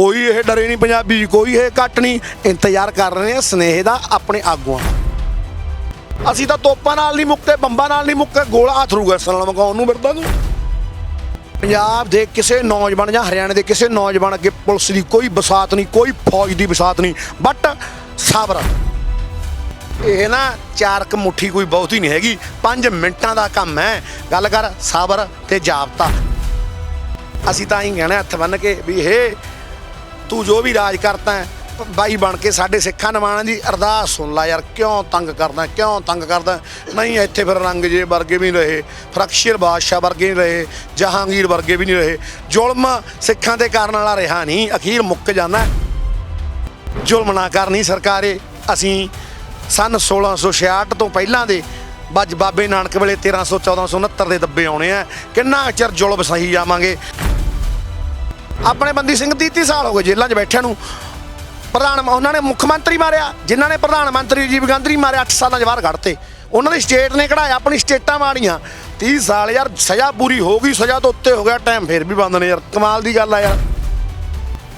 ਕੋਈ ਇਹ ਡਰੇ ਨਹੀਂ ਪੰਜਾਬੀ, ਕੋਈ ਇਹ ਘੱਟ ਨਹੀਂ। ਇੰਤਜ਼ਾਰ ਕਰ ਰਹੇ ਆ ਸਨੇਹ ਦਾ ਆਪਣੇ ਆਗੂਆਂ। ਅਸੀਂ ਤਾਂ ਤੋਪਾਂ ਨਾਲ ਨਹੀਂ ਮੁੱਕੇ ਬੰਬਾਂ ਨਾਲ ਨਹੀਂ ਮੁੱਕੇ ਗੋਲਾ ਹੱਥ ਰੂ ਗੈਸ ਨਾਲ ਮਗਾਉਣ ਨੂੰ ਮਿਲਦਾ ਨੂੰ। ਪੰਜਾਬ ਦੇ ਕਿਸੇ ਨੌਜਵਾਨ ਜਾਂ ਹਰਿਆਣੇ ਦੇ ਕਿਸੇ ਨੌਜਵਾਨ ਅੱਗੇ ਪੁਲਿਸ ਦੀ ਕੋਈ ਬਸਾਤ ਨਹੀਂ, ਕੋਈ ਫੌਜ ਦੀ ਬਸਾਤ ਨਹੀਂ, ਬਟ ਸਬਰ। ਇਹ ਨਾ ਚਾਰਕ ਮੁੱਠੀ ਕੋਈ ਬਹੁਤੀ ਨਹੀਂ ਹੈਗੀ 5 ਮਿੰਟਾਂ ਦਾ ਕੰਮ ਹੈ। ਗੱਲ ਕਰ ਸਬਰ ਤੇ ਜਾਬਤਾ। ਅਸੀਂ ਤਾਂ ਹੀ ਕਹਿਣਾ ਹੱਥ ਬੰਨ ਕੇ ਵੀ ਇਹ ਤੂੰ ਜੋ ਵੀ ਰਾਜ ਕਰਤਾ ਹੈ, ਬਾਈ ਬਣ ਕੇ ਸਾਡੇ ਸਿੱਖਾਂ ਨਿਮਾਣਾਂ ਦੀ ਅਰਦਾਸ ਸੁਣ ਲੈ ਯਾਰ, ਕਿਉਂ ਤੰਗ ਕਰਦਾ ਕਿਉਂ ਤੰਗ ਕਰਦਾ ਨਹੀਂ, ਇੱਥੇ ਫਿਰ ਰੰਗਜੇ ਵਰਗੇ ਵੀ ਨਹੀਂ ਰਹੇ ਫਰਕਸ਼ੀਰ ਬਾਦਸ਼ਾਹ ਵਰਗੇ ਨਹੀਂ ਰਹੇ, ਜਹਾਂਗੀਰ ਵਰਗੇ ਵੀ ਨਹੀਂ ਰਹੇ। ਜ਼ੁਲਮ ਸਿੱਖਾਂ ਤੇ ਕਰਨ ਵਾਲਾ ਰਿਹਾ ਨਹੀਂ, ਅਖੀਰ ਮੁੱਕ ਜਾਂਦਾ ਜ਼ੁਲਮ ਨਾ ਕਰਨੀ ਸਰਕਾਰੇ, ਅਸੀਂ ਸਨ 1666 ਤੋਂ ਪਹਿਲਾਂ ਦੇ, ਬੱਜ ਬਾਬੇ ਨਾਨਕ ਵੇਲੇ 1300 1469 ਦੇ ਦੱਬੇ ਆਉਣੇ ਆ। ਕਿੰਨਾ ਚਿਰ ਜ਼ੁਲਮ ਸਹੀ ਜਾਵਾਂਗੇ? ਆਪਣੇ ਬੰਦੀ ਸਿੰਘ 30 30 ਸਾਲ ਹੋ ਗਏ ਜੇਲ੍ਹਾਂ 'ਚ ਬੈਠਿਆਂ ਨੂੰ। ਪ੍ਰਧਾਨ ਉਹਨਾਂ ਨੇ ਮੁੱਖ ਮੰਤਰੀ ਮਾਰਿਆ, ਜਿਨ੍ਹਾਂ ਨੇ ਪ੍ਰਧਾਨ ਮੰਤਰੀ ਰਾਜੀਵ ਗਾਂਧੀ ਮਾਰਿਆ 8 ਸਾਲਾਂ 'ਚ ਬਾਹਰ ਕੱਢਤੇ। ਉਹਨਾਂ ਦੀ ਸਟੇਟ ਨੇ ਕਢਾਇਆ, ਆਪਣੀ ਸਟੇਟਾਂ ਮਾਰੀਆਂ। 30 ਸਾਲ ਯਾਰ, ਸਜ਼ਾ ਪੂਰੀ ਹੋ ਗਈ, ਸਜ਼ਾ ਤੋਂ ਉੱਤੇ ਹੋ ਗਿਆ ਟਾਈਮ ਫੇਰ ਵੀ ਬੰਦ ਨੇ ਯਾਰ, ਕਮਾਲ ਦੀ ਗੱਲ ਆ ਯਾਰ।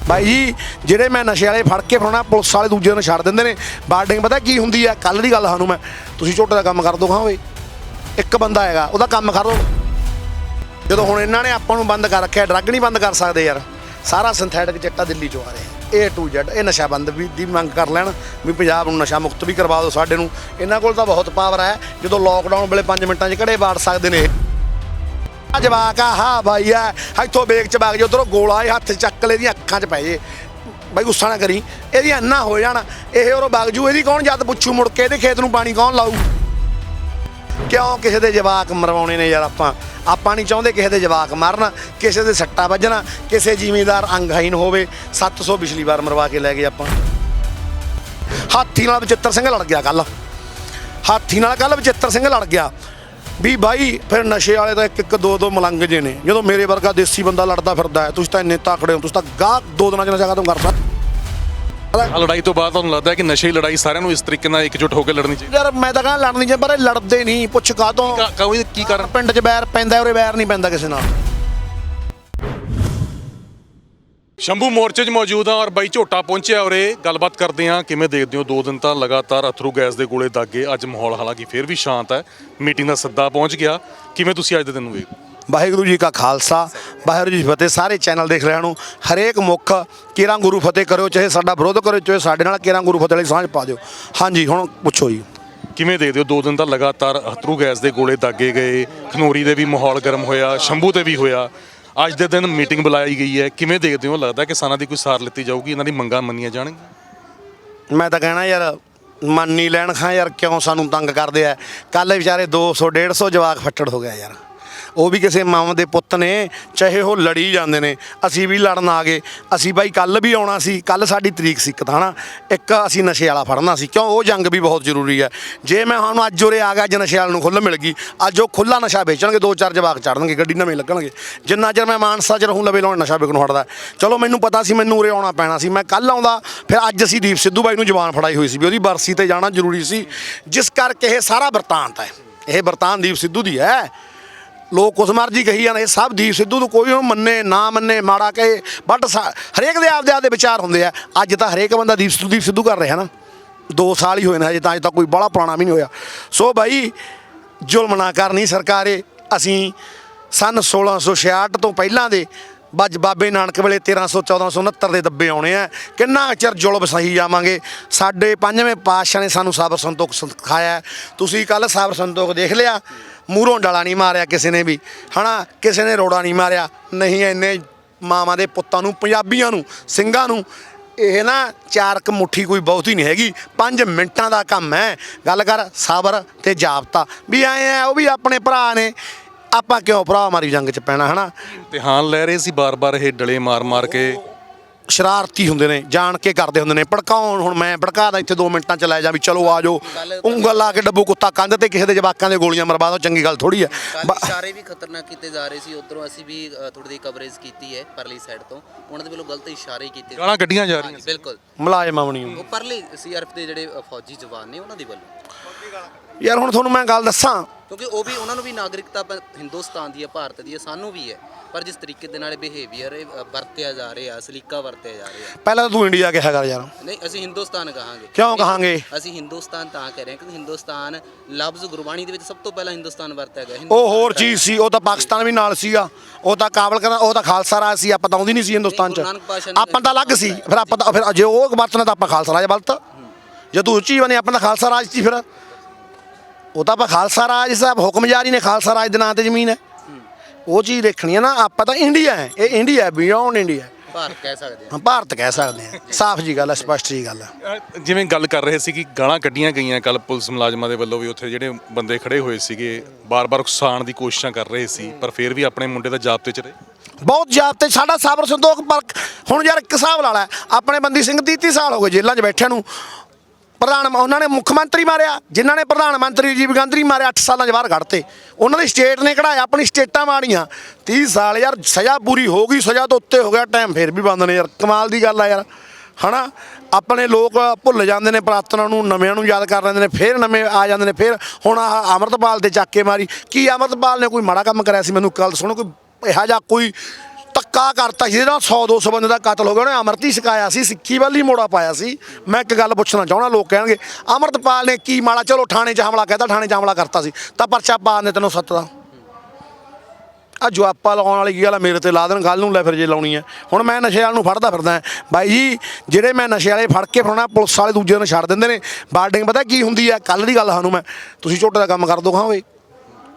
ਬਾਈ ਜੀ, ਜਿਹੜੇ ਮੈਂ ਨਸ਼ੇ ਵਾਲੇ ਫੜ ਕੇ ਫੜਾਉਣਾ, ਪੁਲਿਸ ਵਾਲੇ ਦੂਜੇ ਨੂੰ ਛੱਡ ਦਿੰਦੇ ਨੇ। ਬਾਰਡਿੰਗ ਪਤਾ ਕੀ ਹੁੰਦੀ ਆ? ਕੱਲ ਦੀ ਗੱਲ ਸਾਨੂੰ ਮੈਂ, ਤੁਸੀਂ ਝੋਟੇ ਦਾ ਕੰਮ ਕਰ ਦੋ ਖਾਂ ਓਏ ਇੱਕ ਬੰਦਾ ਹੈਗਾ, ਉਹਦਾ ਕੰਮ ਕਰ ਲਓ ਜਦੋਂ ਹੁਣ ਇਹਨਾਂ ਨੇ ਆਪਾਂ ਨੂੰ ਬੰਦ ਕਰ ਰੱਖਿਆ ਡਰੱਗ ਨਹੀਂ ਬੰਦ ਕਰ ਸਕਦੇ ਯਾਰ। ਸਾਰਾ ਸਿੰਥੈਟਿਕ ਚਿੱਟਾ ਦਿੱਲੀ ਚੋਂ ਆ ਰਿਹਾ ਏ ਟੂ ਜ਼ੈਡ ਇਹ ਨਸ਼ਾ ਬੰਦ ਵੀ ਦੀ ਮੰਗ ਕਰ ਲੈਣ ਵੀ ਪੰਜਾਬ ਨੂੰ ਨਸ਼ਾ ਮੁਕਤ ਵੀ ਕਰਵਾ ਦਿਓ ਸਾਡੇ ਨੂੰ। ਇਹਨਾਂ ਕੋਲ ਤਾਂ ਬਹੁਤ ਪਾਵਰ ਹੈ। ਜਦੋਂ ਲੋਕਡਾਊਨ ਵੇਲੇ 5 ਮਿੰਟਾਂ 'ਚ ਘੜੇ ਬਾੜ ਸਕਦੇ ਨੇ। ਇਹ। ਆ ਜਵਾਕ ਆ, ਹਾ ਬਾਈ ਆ। ਇੱਥੋਂ ਬੇਗ ਚ ਬਾਗ ਜੇ ਉਧਰੋਂ ਗੋਲਾ ਇਹ ਹੱਥ 'ਚ ਚੱਕ ਲੈ ਦੀਆਂ ਅੱਖਾਂ 'ਚ ਪੈ ਜੇ। ਬਾਈ ਗੁੱਸਾ ਨਾ ਕਰੀ। ਇਹਦੀ ਅੰਨਾ ਹੋ ਜਾਣ, ਇਹ ਉਰੋਂ ਵਗ ਜੂ, ਇਹਦੀ ਕੌਣ ਜਦ ਪੁੱਛੂ ਮੁੜ ਕੇ, ਇਹਦੇ ਖੇਤ ਨੂੰ ਪਾਣੀ ਕੌਣ ਲਾਊ? ਕਿਉਂ ਕਿਸੇ ਦੇ ਜਵਾਕ ਮਰਵਾਉਣੇ ਨੇ ਯਾਰ ਆਪਾਂ? ਆਪਾਂ ਨਹੀਂ ਚਾਹੁੰਦੇ ਕਿਸੇ ਦੇ ਜਵਾਕ ਮਰਨ, ਕਿਸੇ ਦੇ ਸੱਟਾ ਵੱਜਣਾ, ਕਿਸੇ ਜ਼ਿਮੀਂਦਾਰ ਅੰਗਹੀਨ ਹੋਵੇ 700 ਪਿਛਲੀ ਵਾਰ ਮਰਵਾ ਕੇ ਲੈ ਗਏ ਆਪਾਂ। ਹਾਥੀ ਨਾਲ ਬਚਿੱਤਰ ਸਿੰਘ ਲੜ ਗਿਆ ਕੱਲ ਹਾਥੀ ਨਾਲ ਕੱਲ ਬਚਿੱਤਰ ਸਿੰਘ ਲੜ ਗਿਆ। ਵੀ ਬਾਈ, ਫਿਰ ਨਸ਼ੇ ਵਾਲੇ ਤਾਂ ਇੱਕ ਇੱਕ ਦੋ ਦੋ ਮਲੰਗ ਜੇ ਨੇ। ਜਦੋਂ ਮੇਰੇ ਵਰਗਾ ਦੇਸੀ ਬੰਦਾ ਲੜਦਾ ਫਿਰਦਾ ਤੁਸੀਂ ਤਾਂ ਇੰਨੇ ਤਾਕੜੇ ਹੋ, ਤੁਸੀਂ ਤਾਂ ਗਾਹ ਦੋ ਦਿਨਾਂ ਚ ਨਸ਼ਾ ਖਤਮ ਕਰ ਸਕਦੇ ਆ ਲੜਾਈ ਤੋਂ ਬਾਅਦ ਤੁਹਾਨੂੰ ਲੱਗਦਾ ਹੈ ਕਿ ਨਸ਼ੇ ਦੀ ਲੜਾਈ ਸਾਰਿਆਂ ਨੂੰ ਇਸ ਤਰੀਕੇ ਨਾਲ ਇਕਜੁੱਟ ਹੋ ਕੇ ਲੜਨੀ ਚਾਹੀਦੀ ਯਾਰ ਮੈਂ ਤਾਂ ਕਹਿੰਦਾ ਲੜਨੀ ਜੇ ਪਰ ਇਹ ਲੜਦੇ ਨਹੀਂ। ਪੁੱਛ ਕਾਹਤੋਂ? ਹੈ ਕੋਈ ਕੀ ਕਾਰਨ? ਪਿੰਡ 'ਚ ਬੈਰ ਪੈਂਦਾ ਉਰੇ ਬੈਰ ਨਹੀਂ ਪੈਂਦਾ ਕਿਸੇ ਨਾਲ। ਸ਼ੰਭੂ ਮੋਰਚੇ 'ਚ ਮੌਜੂਦ ਹਾਂ ਔਰ ਬਾਈ ਝੋਟਾ ਪਹੁੰਚਿਆ ਉਰੇ। ਗੱਲਬਾਤ ਕਰਦੇ ਹਾਂ ਕਿਵੇਂ ਦੇਖਦੇ ਹੋ? ਦੋ ਦਿਨ ਤਾਂ ਲਗਾਤਾਰ ਅਥਰੂ ਗੈਸ ਦੇ ਗੋਲੇ ਦਾਗੇ। ਅੱਜ ਮਾਹੌਲ ਹਾਲਾਂਕਿ ਫਿਰ ਵੀ ਸ਼ਾਂਤ ਹੈ। ਮੀਟਿੰਗ ਦਾ ਸੱਦਾ ਪਹੁੰਚ ਗਿਆ। ਕਿਵੇਂ ਤੁਸੀਂ ਅੱਜ ਦੇ ਦਿਨ ਨੂੰ ਵੇਖਦੇ ਹੋ? ਵਾਹਿਗੁਰੂ ਜੀ ਕਾ ਖਾਲਸਾ ਵਾਹਿਗੁਰੂ ਜੀ ਕੀ ਫਤਿਹ। ਸਾਰੇ ਚੈਨਲ ਦੇਖ ਰਿਹਾ ਨੂੰ ਹਰੇਕ ਮੁੱਖ ਕਿਰਾਂ ਗੁਰੂ ਫਤਿਹ ਕਰਿਓ ਚਾਹੇ ਸਾਡਾ ਵਿਰੋਧ ਕਰਿਓ ਚਾਹੇ ਸਾਡੇ ਨਾਲ ਕਿਰਾਂ ਗੁਰੂ ਫਤਿਹ ਵਾਲੀ ਸਾਂਝ ਪਾ ਦਿਓ। ਹਾਂਜੀ ਹੁਣ ਪੁੱਛੋ ਜੀ। ਕਿਵੇਂ ਦੇਖਦੇ ਹੋ ਦੋ ਦਿਨ ਤਾਂ ਲਗਾਤਾਰ ਅਥਰੂ ਗੈਸ ਦੇ ਗੋਲੇ ਦਾਗੇ ਗਏ ਖਨੋਰੀ ਦੇ ਵੀ ਮਾਹੌਲ ਗਰਮ ਹੋਇਆ ਸ਼ੰਭੂ ਤੇ ਵੀ ਹੋਇਆ। ਅੱਜ ਦੇ ਦਿਨ ਮੀਟਿੰਗ ਬੁਲਾਈ ਗਈ ਹੈ। ਕਿਵੇਂ ਦੇਖਦੇ ਹੋ ਲੱਗਦਾ ਕਿਸਾਨਾਂ ਦੀ ਕੋਈ ਸਾਰ ਲਿੱਤੀ ਜਾਊਗੀ ਇਹਨਾਂ ਦੀ ਮੰਗਾਂ ਮੰਨੀਆਂ ਜਾਣਗੀਆਂ? ਮੈਂ ਤਾਂ ਕਹਿਣਾ ਯਾਰ ਮੰਨ ਨਹੀਂ ਲੈਣ ਖਾਂ ਯਾਰ ਕਿਉਂ ਸਾਨੂੰ ਤੰਗ ਕਰਦੇ ਆ? ਕੱਲ ਵਿਚਾਰੇ 200 150 ਜਵਾਕ ਫੱਟੜ ਹੋ ਗਿਆ ਯਾਰ। ਉਹ ਵੀ ਕਿਸੇ ਮਾਂ ਦੇ ਪੁੱਤ ਨੇ, ਚਾਹੇ ਉਹ ਲੜੀ ਜਾਂਦੇ ਨੇ, ਅਸੀਂ ਵੀ ਲੜਨ ਆ ਗਏ। ਅਸੀਂ ਬਾਈ ਕੱਲ ਵੀ ਆਉਣਾ ਸੀ ਕੱਲ ਸਾਡੀ ਤਰੀਕ ਸੀ ਇੱਕ ਹਨਾ? ਇੱਕ ਅਸੀਂ ਨਸ਼ੇ ਵਾਲਾ ਫੜਨਾ ਸੀ, ਕਿਉਂ? ਉਹ ਜੰਗ ਵੀ ਬਹੁਤ ਜ਼ਰੂਰੀ ਹੈ। ਜੇ ਮੈਂ ਹੁਣ ਅੱਜ ਉਰੇ ਆ ਗਿਆ ਜੇ ਨਸ਼ੇ ਵਾਲ ਨੂੰ ਖੁੱਲ੍ਹ ਮਿਲ ਗਈ, ਅੱਜ ਉਹ ਖੁੱਲਾ ਨਸ਼ਾ ਵੇਚਣਗੇ, ਦੋ ਚਾਰ ਜਵਾਕ ਚੜਨਗੇ ਗੱਡੀ ਨਵੇਂ ਲੱਗਣਗੇ। ਜਿੰਨਾ ਚਿਰ ਮੈਂ ਮਾਨਸਾ ਚ ਰਹੂੰ, ਲਵੇ ਲਾਉਣ ਨਸ਼ਾ ਵਿਕਣੋਂ ਹਟਦਾ। ਚਲੋ, ਮੈਨੂੰ ਪਤਾ ਸੀ, ਮੈਨੂੰ ਉਰੇ ਆਉਣਾ ਪੈਣਾ ਸੀ, ਮੈਂ ਕੱਲ ਆਉਂਦਾ, ਫਿਰ ਅੱਜ ਅਸੀਂ ਦੀਪ ਸਿੱਧੂ ਬਾਈ ਨੂੰ ਜਵਾਨ ਫੜਾਈ ਹੋਈ ਸੀ ਵੀ ਉਹਦੀ ਬਰਸੀ ਤੇ ਜਾਣਾ ਜ਼ਰੂਰੀ ਸੀ। ਜਿਸ ਕਰਕੇ ਇਹ ਸਾਰਾ ਵਰਤਾਂਤ ਹੈ। ਇਹ ਵਰਤਾਂਤ ਦੀਪ ਸਿੱਧੂ ਦੀ ਹੈ। ਲੋਕ ਉਸ ਮਰਜ਼ੀ ਕਹੀ ਜਾਂਦੇ, ਇਹ ਸਭ ਦੀਪ ਸਿੱਧੂ ਨੂੰ ਕੋਈ ਉਹਨੂੰ ਮੰਨੇ, ਨਾ ਮੰਨੇ, ਮਾੜਾ ਕਹੇ ਬਟ ਸਾ- ਹਰੇਕ ਦੇ ਆਪਦੇ ਆਪਦੇ ਵਿਚਾਰ ਹੁੰਦੇ ਆ। ਅੱਜ ਤਾਂ ਹਰੇਕ ਬੰਦਾ ਦੀਪ ਸਿੱਧੂ ਦੀਪ ਸਿੱਧੂ ਕਰ ਰਿਹਾ ਨਾ। 2 ਸਾਲ ਹੀ ਹੋਏ ਨੇ ਹਜੇ ਤਾਂ, ਅਜੇ ਤਾਂ ਕੋਈ ਬੜਾ ਪੁਰਾਣਾ ਵੀ ਨਹੀਂ ਹੋਇਆ। ਸੋ ਭਾਈ ਜ਼ੁਲਮ ਨਾ ਕਰਨੀ ਸਰਕਾਰੇ। ਅਸੀਂ ਸਨ 1666 ਤੋਂ ਪਹਿਲਾਂ ਦੇ ਬੱਜ ਬਾਬੇ ਨਾਨਕ ਵੇਲੇ 1300 1469 ਦੇ ਦੱਬੇ ਆਉਣੇ ਆ। ਕਿੰਨਾ ਚਿਰ ਜ਼ੁਲਮ ਸਹੀ ਜਾਵਾਂਗੇ? ਸਾਡੇ ਪੰਜਵੇਂ ਪਾਤਸ਼ਾਹ ਨੇ ਸਾਨੂੰ ਸਾਬਰ ਸੰਤੋਖ ਸਿਖਾਇਆ ਤੁਸੀਂ ਕੱਲ ਸਾਬਰ ਸੰਤੋਖ ਦੇਖ ਲਿਆ ਮੂਹਰੋਂ ਡਾਲਾ ਨਹੀਂ ਮਾਰਿਆ ਕਿਸੇ ਨੇ ਵੀ। ਹਨਾ, ਕਿਸੇ ਨੇ ਰੋੜਾ ਨਹੀਂ ਮਾਰਿਆ। ਨਹੀਂ, ਇੰਨੇ ਮਾਵਾਂ ਦੇ ਪੁੱਤਾਂ ਨੂੰ, ਪੰਜਾਬੀਆਂ ਨੂੰ, ਸਿੰਘਾਂ ਨੂੰ। ਇਹ ਨਾ ਚਾਰ ਕ ਮੁੱਠੀ ਕੋਈ ਬਹੁਤੀ ਨਹੀਂ ਹੈਗੀ। 5 ਮਿੰਟਾਂ ਦਾ ਕੰਮ ਹੈ। ਗੱਲ ਕਰ, ਸਬਰ ਤੇ ਜਾਬਤਾ। ਵੀ ਆਏ ਆ ਉਹ ਵੀ ਆਪਣੇ ਭਰਾ ਨੇ। ਆਪਾਂ ਕਿਉਂ ਭਰਾ ਮਾਰੀ ਜੰਗ ਚ ਪੈਣਾ ਹਨਾ? ਇਮਤਿਹਾਨ ਲੈ ਰਹੇ ਸੀ ਬਾਰ-ਬਾਰ ਇਹ ਡਲੇ ਮਾਰ-ਮਾਰ ਕੇ। ਸ਼ਰਾਰਤੀ ਹੁੰਦੇ ਨੇ ਜਾਣ ਕੇ ਕਰਦੇ ਹੁੰਦੇ ਨੇ ਭੜਕਾਉਣ ਹੁਣ ਮੈਂ ਭੜਕਾਦਾ ਇੱਥੇ 2 ਮਿੰਟਾਂ ਚ ਲੈ ਜਾ ਵੀ ਚਲੋ ਆ ਜਾਓ। ਉਂਗਲ ਲਾ ਕੇ ਡੱਬੂ ਕੁੱਤਾ ਕੰਧ ਤੇ ਕਿਸੇ ਦੇ ਜਵਾਕਾਂ ਦੇ ਗੋਲੀਆਂ ਮਰਵਾ ਦੋ ਚੰਗੀ ਗੱਲ ਥੋੜੀ ਹੈ ਬ- ਇਸ਼ਾਰੇ ਵੀ ਖਤਰਨਾਕ ਕੀਤੇ ਜਾ ਰਹੇ ਸੀ ਉਧਰੋਂ ਅਸੀਂ ਵੀ ਅ, ਥੋੜ੍ਹੀ ਜਿਹੀ ਕਵਰੇਜ ਕੀਤੀ ਹੈ ਪਰਲੀ ਸਾਈਡ ਤੋਂ। ਉਹਨਾਂ ਦੇ ਵੱਲੋਂ ਗਲਤ ਇਸ਼ਾਰੇ ਕੀਤੇ। ਗਾਲਾਂ ਕੱਢੀਆਂ ਜਾ ਰਹੀਆਂ ਬਿਲਕੁਲ। ਮੁਲਾਜ਼ਮ ਆਉਣੀ ਉਹ ਪਰਲੀ ਸੀਆਰਐਫ ਦੇ ਜਿਹੜੇ ਅ, ਫੌਜੀ ਜਵਾਨ ਨੇ ਉਹਨਾਂ ਦੇ ਵੱਲੋਂ। ਯਾਰ ਹੁਣ ਤੁਹਾਨੂੰ ਮੈਂ ਗੱਲ ਦੱਸਾਂ। ਕਿਉਂਕਿ ਉਹ ਵੀ ਉਹਨਾਂ ਨੂੰ ਵੀ ਨਾਗਰਿਕਤਾ ਹਿੰਦੁਸਤਾਨ ਦੀ ਹੈ ਭਾਰਤ ਦੀ ਹੈ ਸਾਨੂੰ ਵੀ ਹੈ। ਪਰ ਜਿਸ ਤਰੀਕੇ ਦੇ ਨਾਲ ਬਿਹੇਵੀਅਰ ਵਰਤਿਆ ਜਾ ਰਿਹਾ ਸਲੀਕਾ ਵਰਤਿਆ ਜਾ ਰਿਹਾ। ਪਹਿਲਾਂ ਤਾਂ ਤੂੰ ਇੰਡੀਆ ਕਿਹਾ ਕਰ ਯਾਰ। ਨਹੀਂ ਅਸੀਂ ਹਿੰਦੁਸਤਾਨ ਕਹਾਂਗੇ। ਕਿਉਂ ਕਹਾਂਗੇ? ਅਸੀਂ ਹਿੰਦੁਸਤਾਨ ਤਾਂ ਕਹਿ ਰਹੇ ਹਾਂ ਕਿਉਂਕਿ ਹਿੰਦੁਸਤਾਨ ਲਫ਼ਜ਼ ਗੁਰਬਾਣੀ ਦੇ ਵਿੱਚ ਸਭ ਤੋਂ ਪਹਿਲਾਂ ਹਿੰਦੁਸਤਾਨ ਵਰਤਿਆ ਗਿਆ। ਉਹ ਹੋਰ ਚੀਜ਼ ਸੀ ਉਹ ਤਾਂ ਪਾਕਿਸਤਾਨ ਵੀ ਨਾਲ ਸੀਗਾ। ਉਹ ਤਾਂ ਕਾਬਲ ਕਰਨਾ ਉਹ ਤਾਂ ਖਾਲਸਾ ਰਾਜ ਸੀ ਆਪਾਂ ਤਾਂ ਆਉਂਦੀ ਨਹੀਂ ਸੀ ਹਿੰਦੁਸਤਾਨ ਚ। ਆਪਾਂ ਤਾਂ ਅਲੱਗ ਸੀ। ਫਿਰ ਆਪਾਂ ਤਾਂ ਫਿਰ ਜੇ ਉਹ ਵਰਤਣਾ ਤਾਂ ਆਪਾਂ ਖਾਲਸਾ ਰਾਜ ਵਰਤ ਜੇ ਤੂੰ ਉੱਚੀ ਬਣੇ ਆਪਾਂ ਤਾਂ ਖਾਲਸਾ ਰਾਜ ਸੀ ਫਿਰ। ਉਹ ਤਾਂ ਆਪਾਂ ਖਾਲਸਾ ਰਾਜ ਸਾਹਿਬ ਹੁਕਮ ਜਾਰੀ ਨੇ ਖਾਲਸਾ ਰਾਜ ਦੇ ਨਾਂ ਤੇ ਜ਼ਮੀਨ ਹੈ। ਉਹ ਚੀਜ਼ ਦੇਖਣੀ ਹੈ ਨਾ ਆਪਾਂ ਤਾਂ ਇੰਡੀਆ ਹੈ ਇਹ ਇੰਡੀਆ ਬਿਯੋਂਡ ਇੰਡੀਆ ਭਾਰਤ ਕਹਿ ਸਕਦੇ ਹਾਂ। ਹਾਂ ਭਾਰਤ ਕਹਿ ਸਕਦੇ ਹਾਂ। ਸਾਫ਼ ਜੀ ਗੱਲ ਹੈ ਸਪਸ਼ਟ ਜੀ ਗੱਲ ਹੈ। ਅਹ ਜਿਵੇਂ ਗੱਲ ਕਰ ਰਹੇ ਸੀ ਕਿ ਗਾਲਾਂ ਕੱਢੀਆਂ ਗਈਆਂ ਕੱਲ ਪੁਲਿਸ ਮੁਲਾਜ਼ਮਾਂ ਦੇ ਵੱਲੋਂ ਵੀ ਉੱਥੇ ਜਿਹੜੇ ਬੰਦੇ ਖੜੇ ਹੋਏ ਸੀਗੇ ਬਾਰ-ਬਾਰ ਉਕਸਾਉਣ ਦੀ ਕੋਸ਼ਿਸ਼ਾਂ ਕਰ ਰਹੇ ਸੀ ਪਰ ਫਿਰ ਵੀ ਆਪਣੇ ਮੁੰਡੇ ਦਾ ਜਾਬਤੇ 'ਚ ਰਹੇ ਬਹੁਤ ਜਾਬਤੇ ਸਾਡਾ ਸਾਬਰ ਸੰਦੋਖ ਪਰ ਹੁਣ ਯਾਰ ਇੱਕ ਹਿਸਾਬ ਲਾ ਲੈ ਆਪਣੇ ਬੰਦੀ ਸਿੰਘ 30 30 ਸਾਲ ਹੋ ਗਏ ਜੇਲ੍ਹਾਂ 'ਚ ਬੈਠਿਆਂ ਨੂੰ। ਪ੍ਰਧਾਨ ਉਹਨਾਂ ਨੇ ਮੁੱਖ ਮੰਤਰੀ ਮਾਰਿਆ, ਜਿਨ੍ਹਾਂ ਨੇ ਪ੍ਰਧਾਨ ਮੰਤਰੀ ਰਾਜੀਵ ਗਾਂਧੀ ਮਾਰਿਆ 8 ਸਾਲਾਂ 'ਚ ਬਾਹਰ ਕੱਢਤੇ। ਉਹਨਾਂ ਦੀ ਸਟੇਟ ਨੇ ਕਢਾਇਆ, ਆਪਣੀ ਸਟੇਟਾਂ ਮਾੜੀਆਂ। 30 ਸਾਲ ਯਾਰ, ਸਜ਼ਾ ਪੂਰੀ ਹੋ ਗਈ, ਸਜ਼ਾ ਤੋਂ ਉੱਤੇ ਹੋ ਗਿਆ ਟਾਈਮ ਫੇਰ ਵੀ ਬੰਦ ਨੇ ਯਾਰ, ਕਮਾਲ ਦੀ ਗੱਲ ਆ ਯਾਰ। ਹਨਾ? ਆਪਣੇ ਲੋਕ ਭੁੱਲ ਜਾਂਦੇ ਨੇ ਪ੍ਰਾਤਨਾਂ ਨੂੰ, ਨਵਿਆਂ ਨੂੰ ਯਾਦ ਕਰ ਲੈਂਦੇ ਨੇ, ਫੇਰ ਨਵੇਂ ਆ ਜਾਂਦੇ ਨੇ, ਫੇਰ ਹੁਣ ਆਹ ਅੰਮ੍ਰਿਤਪਾਲ ਦੇ ਚੱਕ ਮਾਰੀ। ਕੀ ਅੰਮ੍ਰਿਤਪਾਲ ਨੇ ਕੋਈ ਮਾੜਾ ਕੰਮ ਕਰਿਆ ਸੀ? ਮੈਨੂੰ ਕੱਲ ਸੁਣੋ ਕੋਈ ਇਹੋ ਜਿਹਾ ਕੋਈ ਧੱਕਾ ਕਰਤਾ ਜਿਹਦੇ ਨਾਲ 100 200 ਬੰਦੇ ਦਾ ਕਤਲ ਹੋ ਗਿਆ। ਉਹਨੇ ਅਮਰਤੀ ਸਿਖਾਇਆ ਸੀ, ਸਿੱਖੀ ਵੱਲ ਹੀ ਮੋੜਾ ਪਾਇਆ ਸੀ। ਮੈਂ ਇੱਕ ਗੱਲ ਪੁੱਛਣਾ ਚਾਹਣਾ ਲੋਕ ਕਹਿਣਗੇ, ਅਮਰਤਪਾਲ ਨੇ ਕੀ ਮਾੜਾ ਚਲੋ, ਥਾਣੇ 'ਚ ਹਮਲਾ ਕਹਿਤਾ, ਥਾਣੇ 'ਚ ਹਮਲਾ ਕਰਤਾ ਸੀ। ਤਾਂ ਪਰਚਾ ਪਾ ਨੇ ਤੈਨੂੰ ਸੱਤ ਦਾ। ਆ ਜਵਾਪਾ ਲਾਉਣ ਵਾਲੀ ਕੀ ਗੱਲ ਆ? ਮੇਰੇ ਤੇ ਲਾ ਦੇਣ, ਗੱਲ ਨੂੰ ਲੈ ਫਿਰ ਜੇ ਲਾਉਣੀ ਹੈ ਹੁਣ ਮੈਂ ਨਸ਼ੇ ਵਾਲ ਨੂੰ ਫੜਦਾ ਫਿਰਦਾ ਬਾਈ ਜੀ, ਜਿਹੜੇ ਮੈਂ ਨਸ਼ੇ ਵਾਲੇ ਫੜ ਕੇ ਫੜਾਉਣਾ ਪੁਲਿਸ ਵਾਲੇ ਦੂਜੇ ਨੂੰ ਛੱਡ ਦਿੰਦੇ ਨੇ। ਬਾਰਡਿੰਗ ਪਤਾ ਕੀ ਹੁੰਦੀ ਆ? ਕੱਲ ਦੀ ਗੱਲ ਸਾਨੂੰ ਮੈਂ। ਤੁਸੀਂ ਝੋਟੇ ਦਾ ਕੰਮ ਕਰ ਦੋ ਖਾਓਗੇ।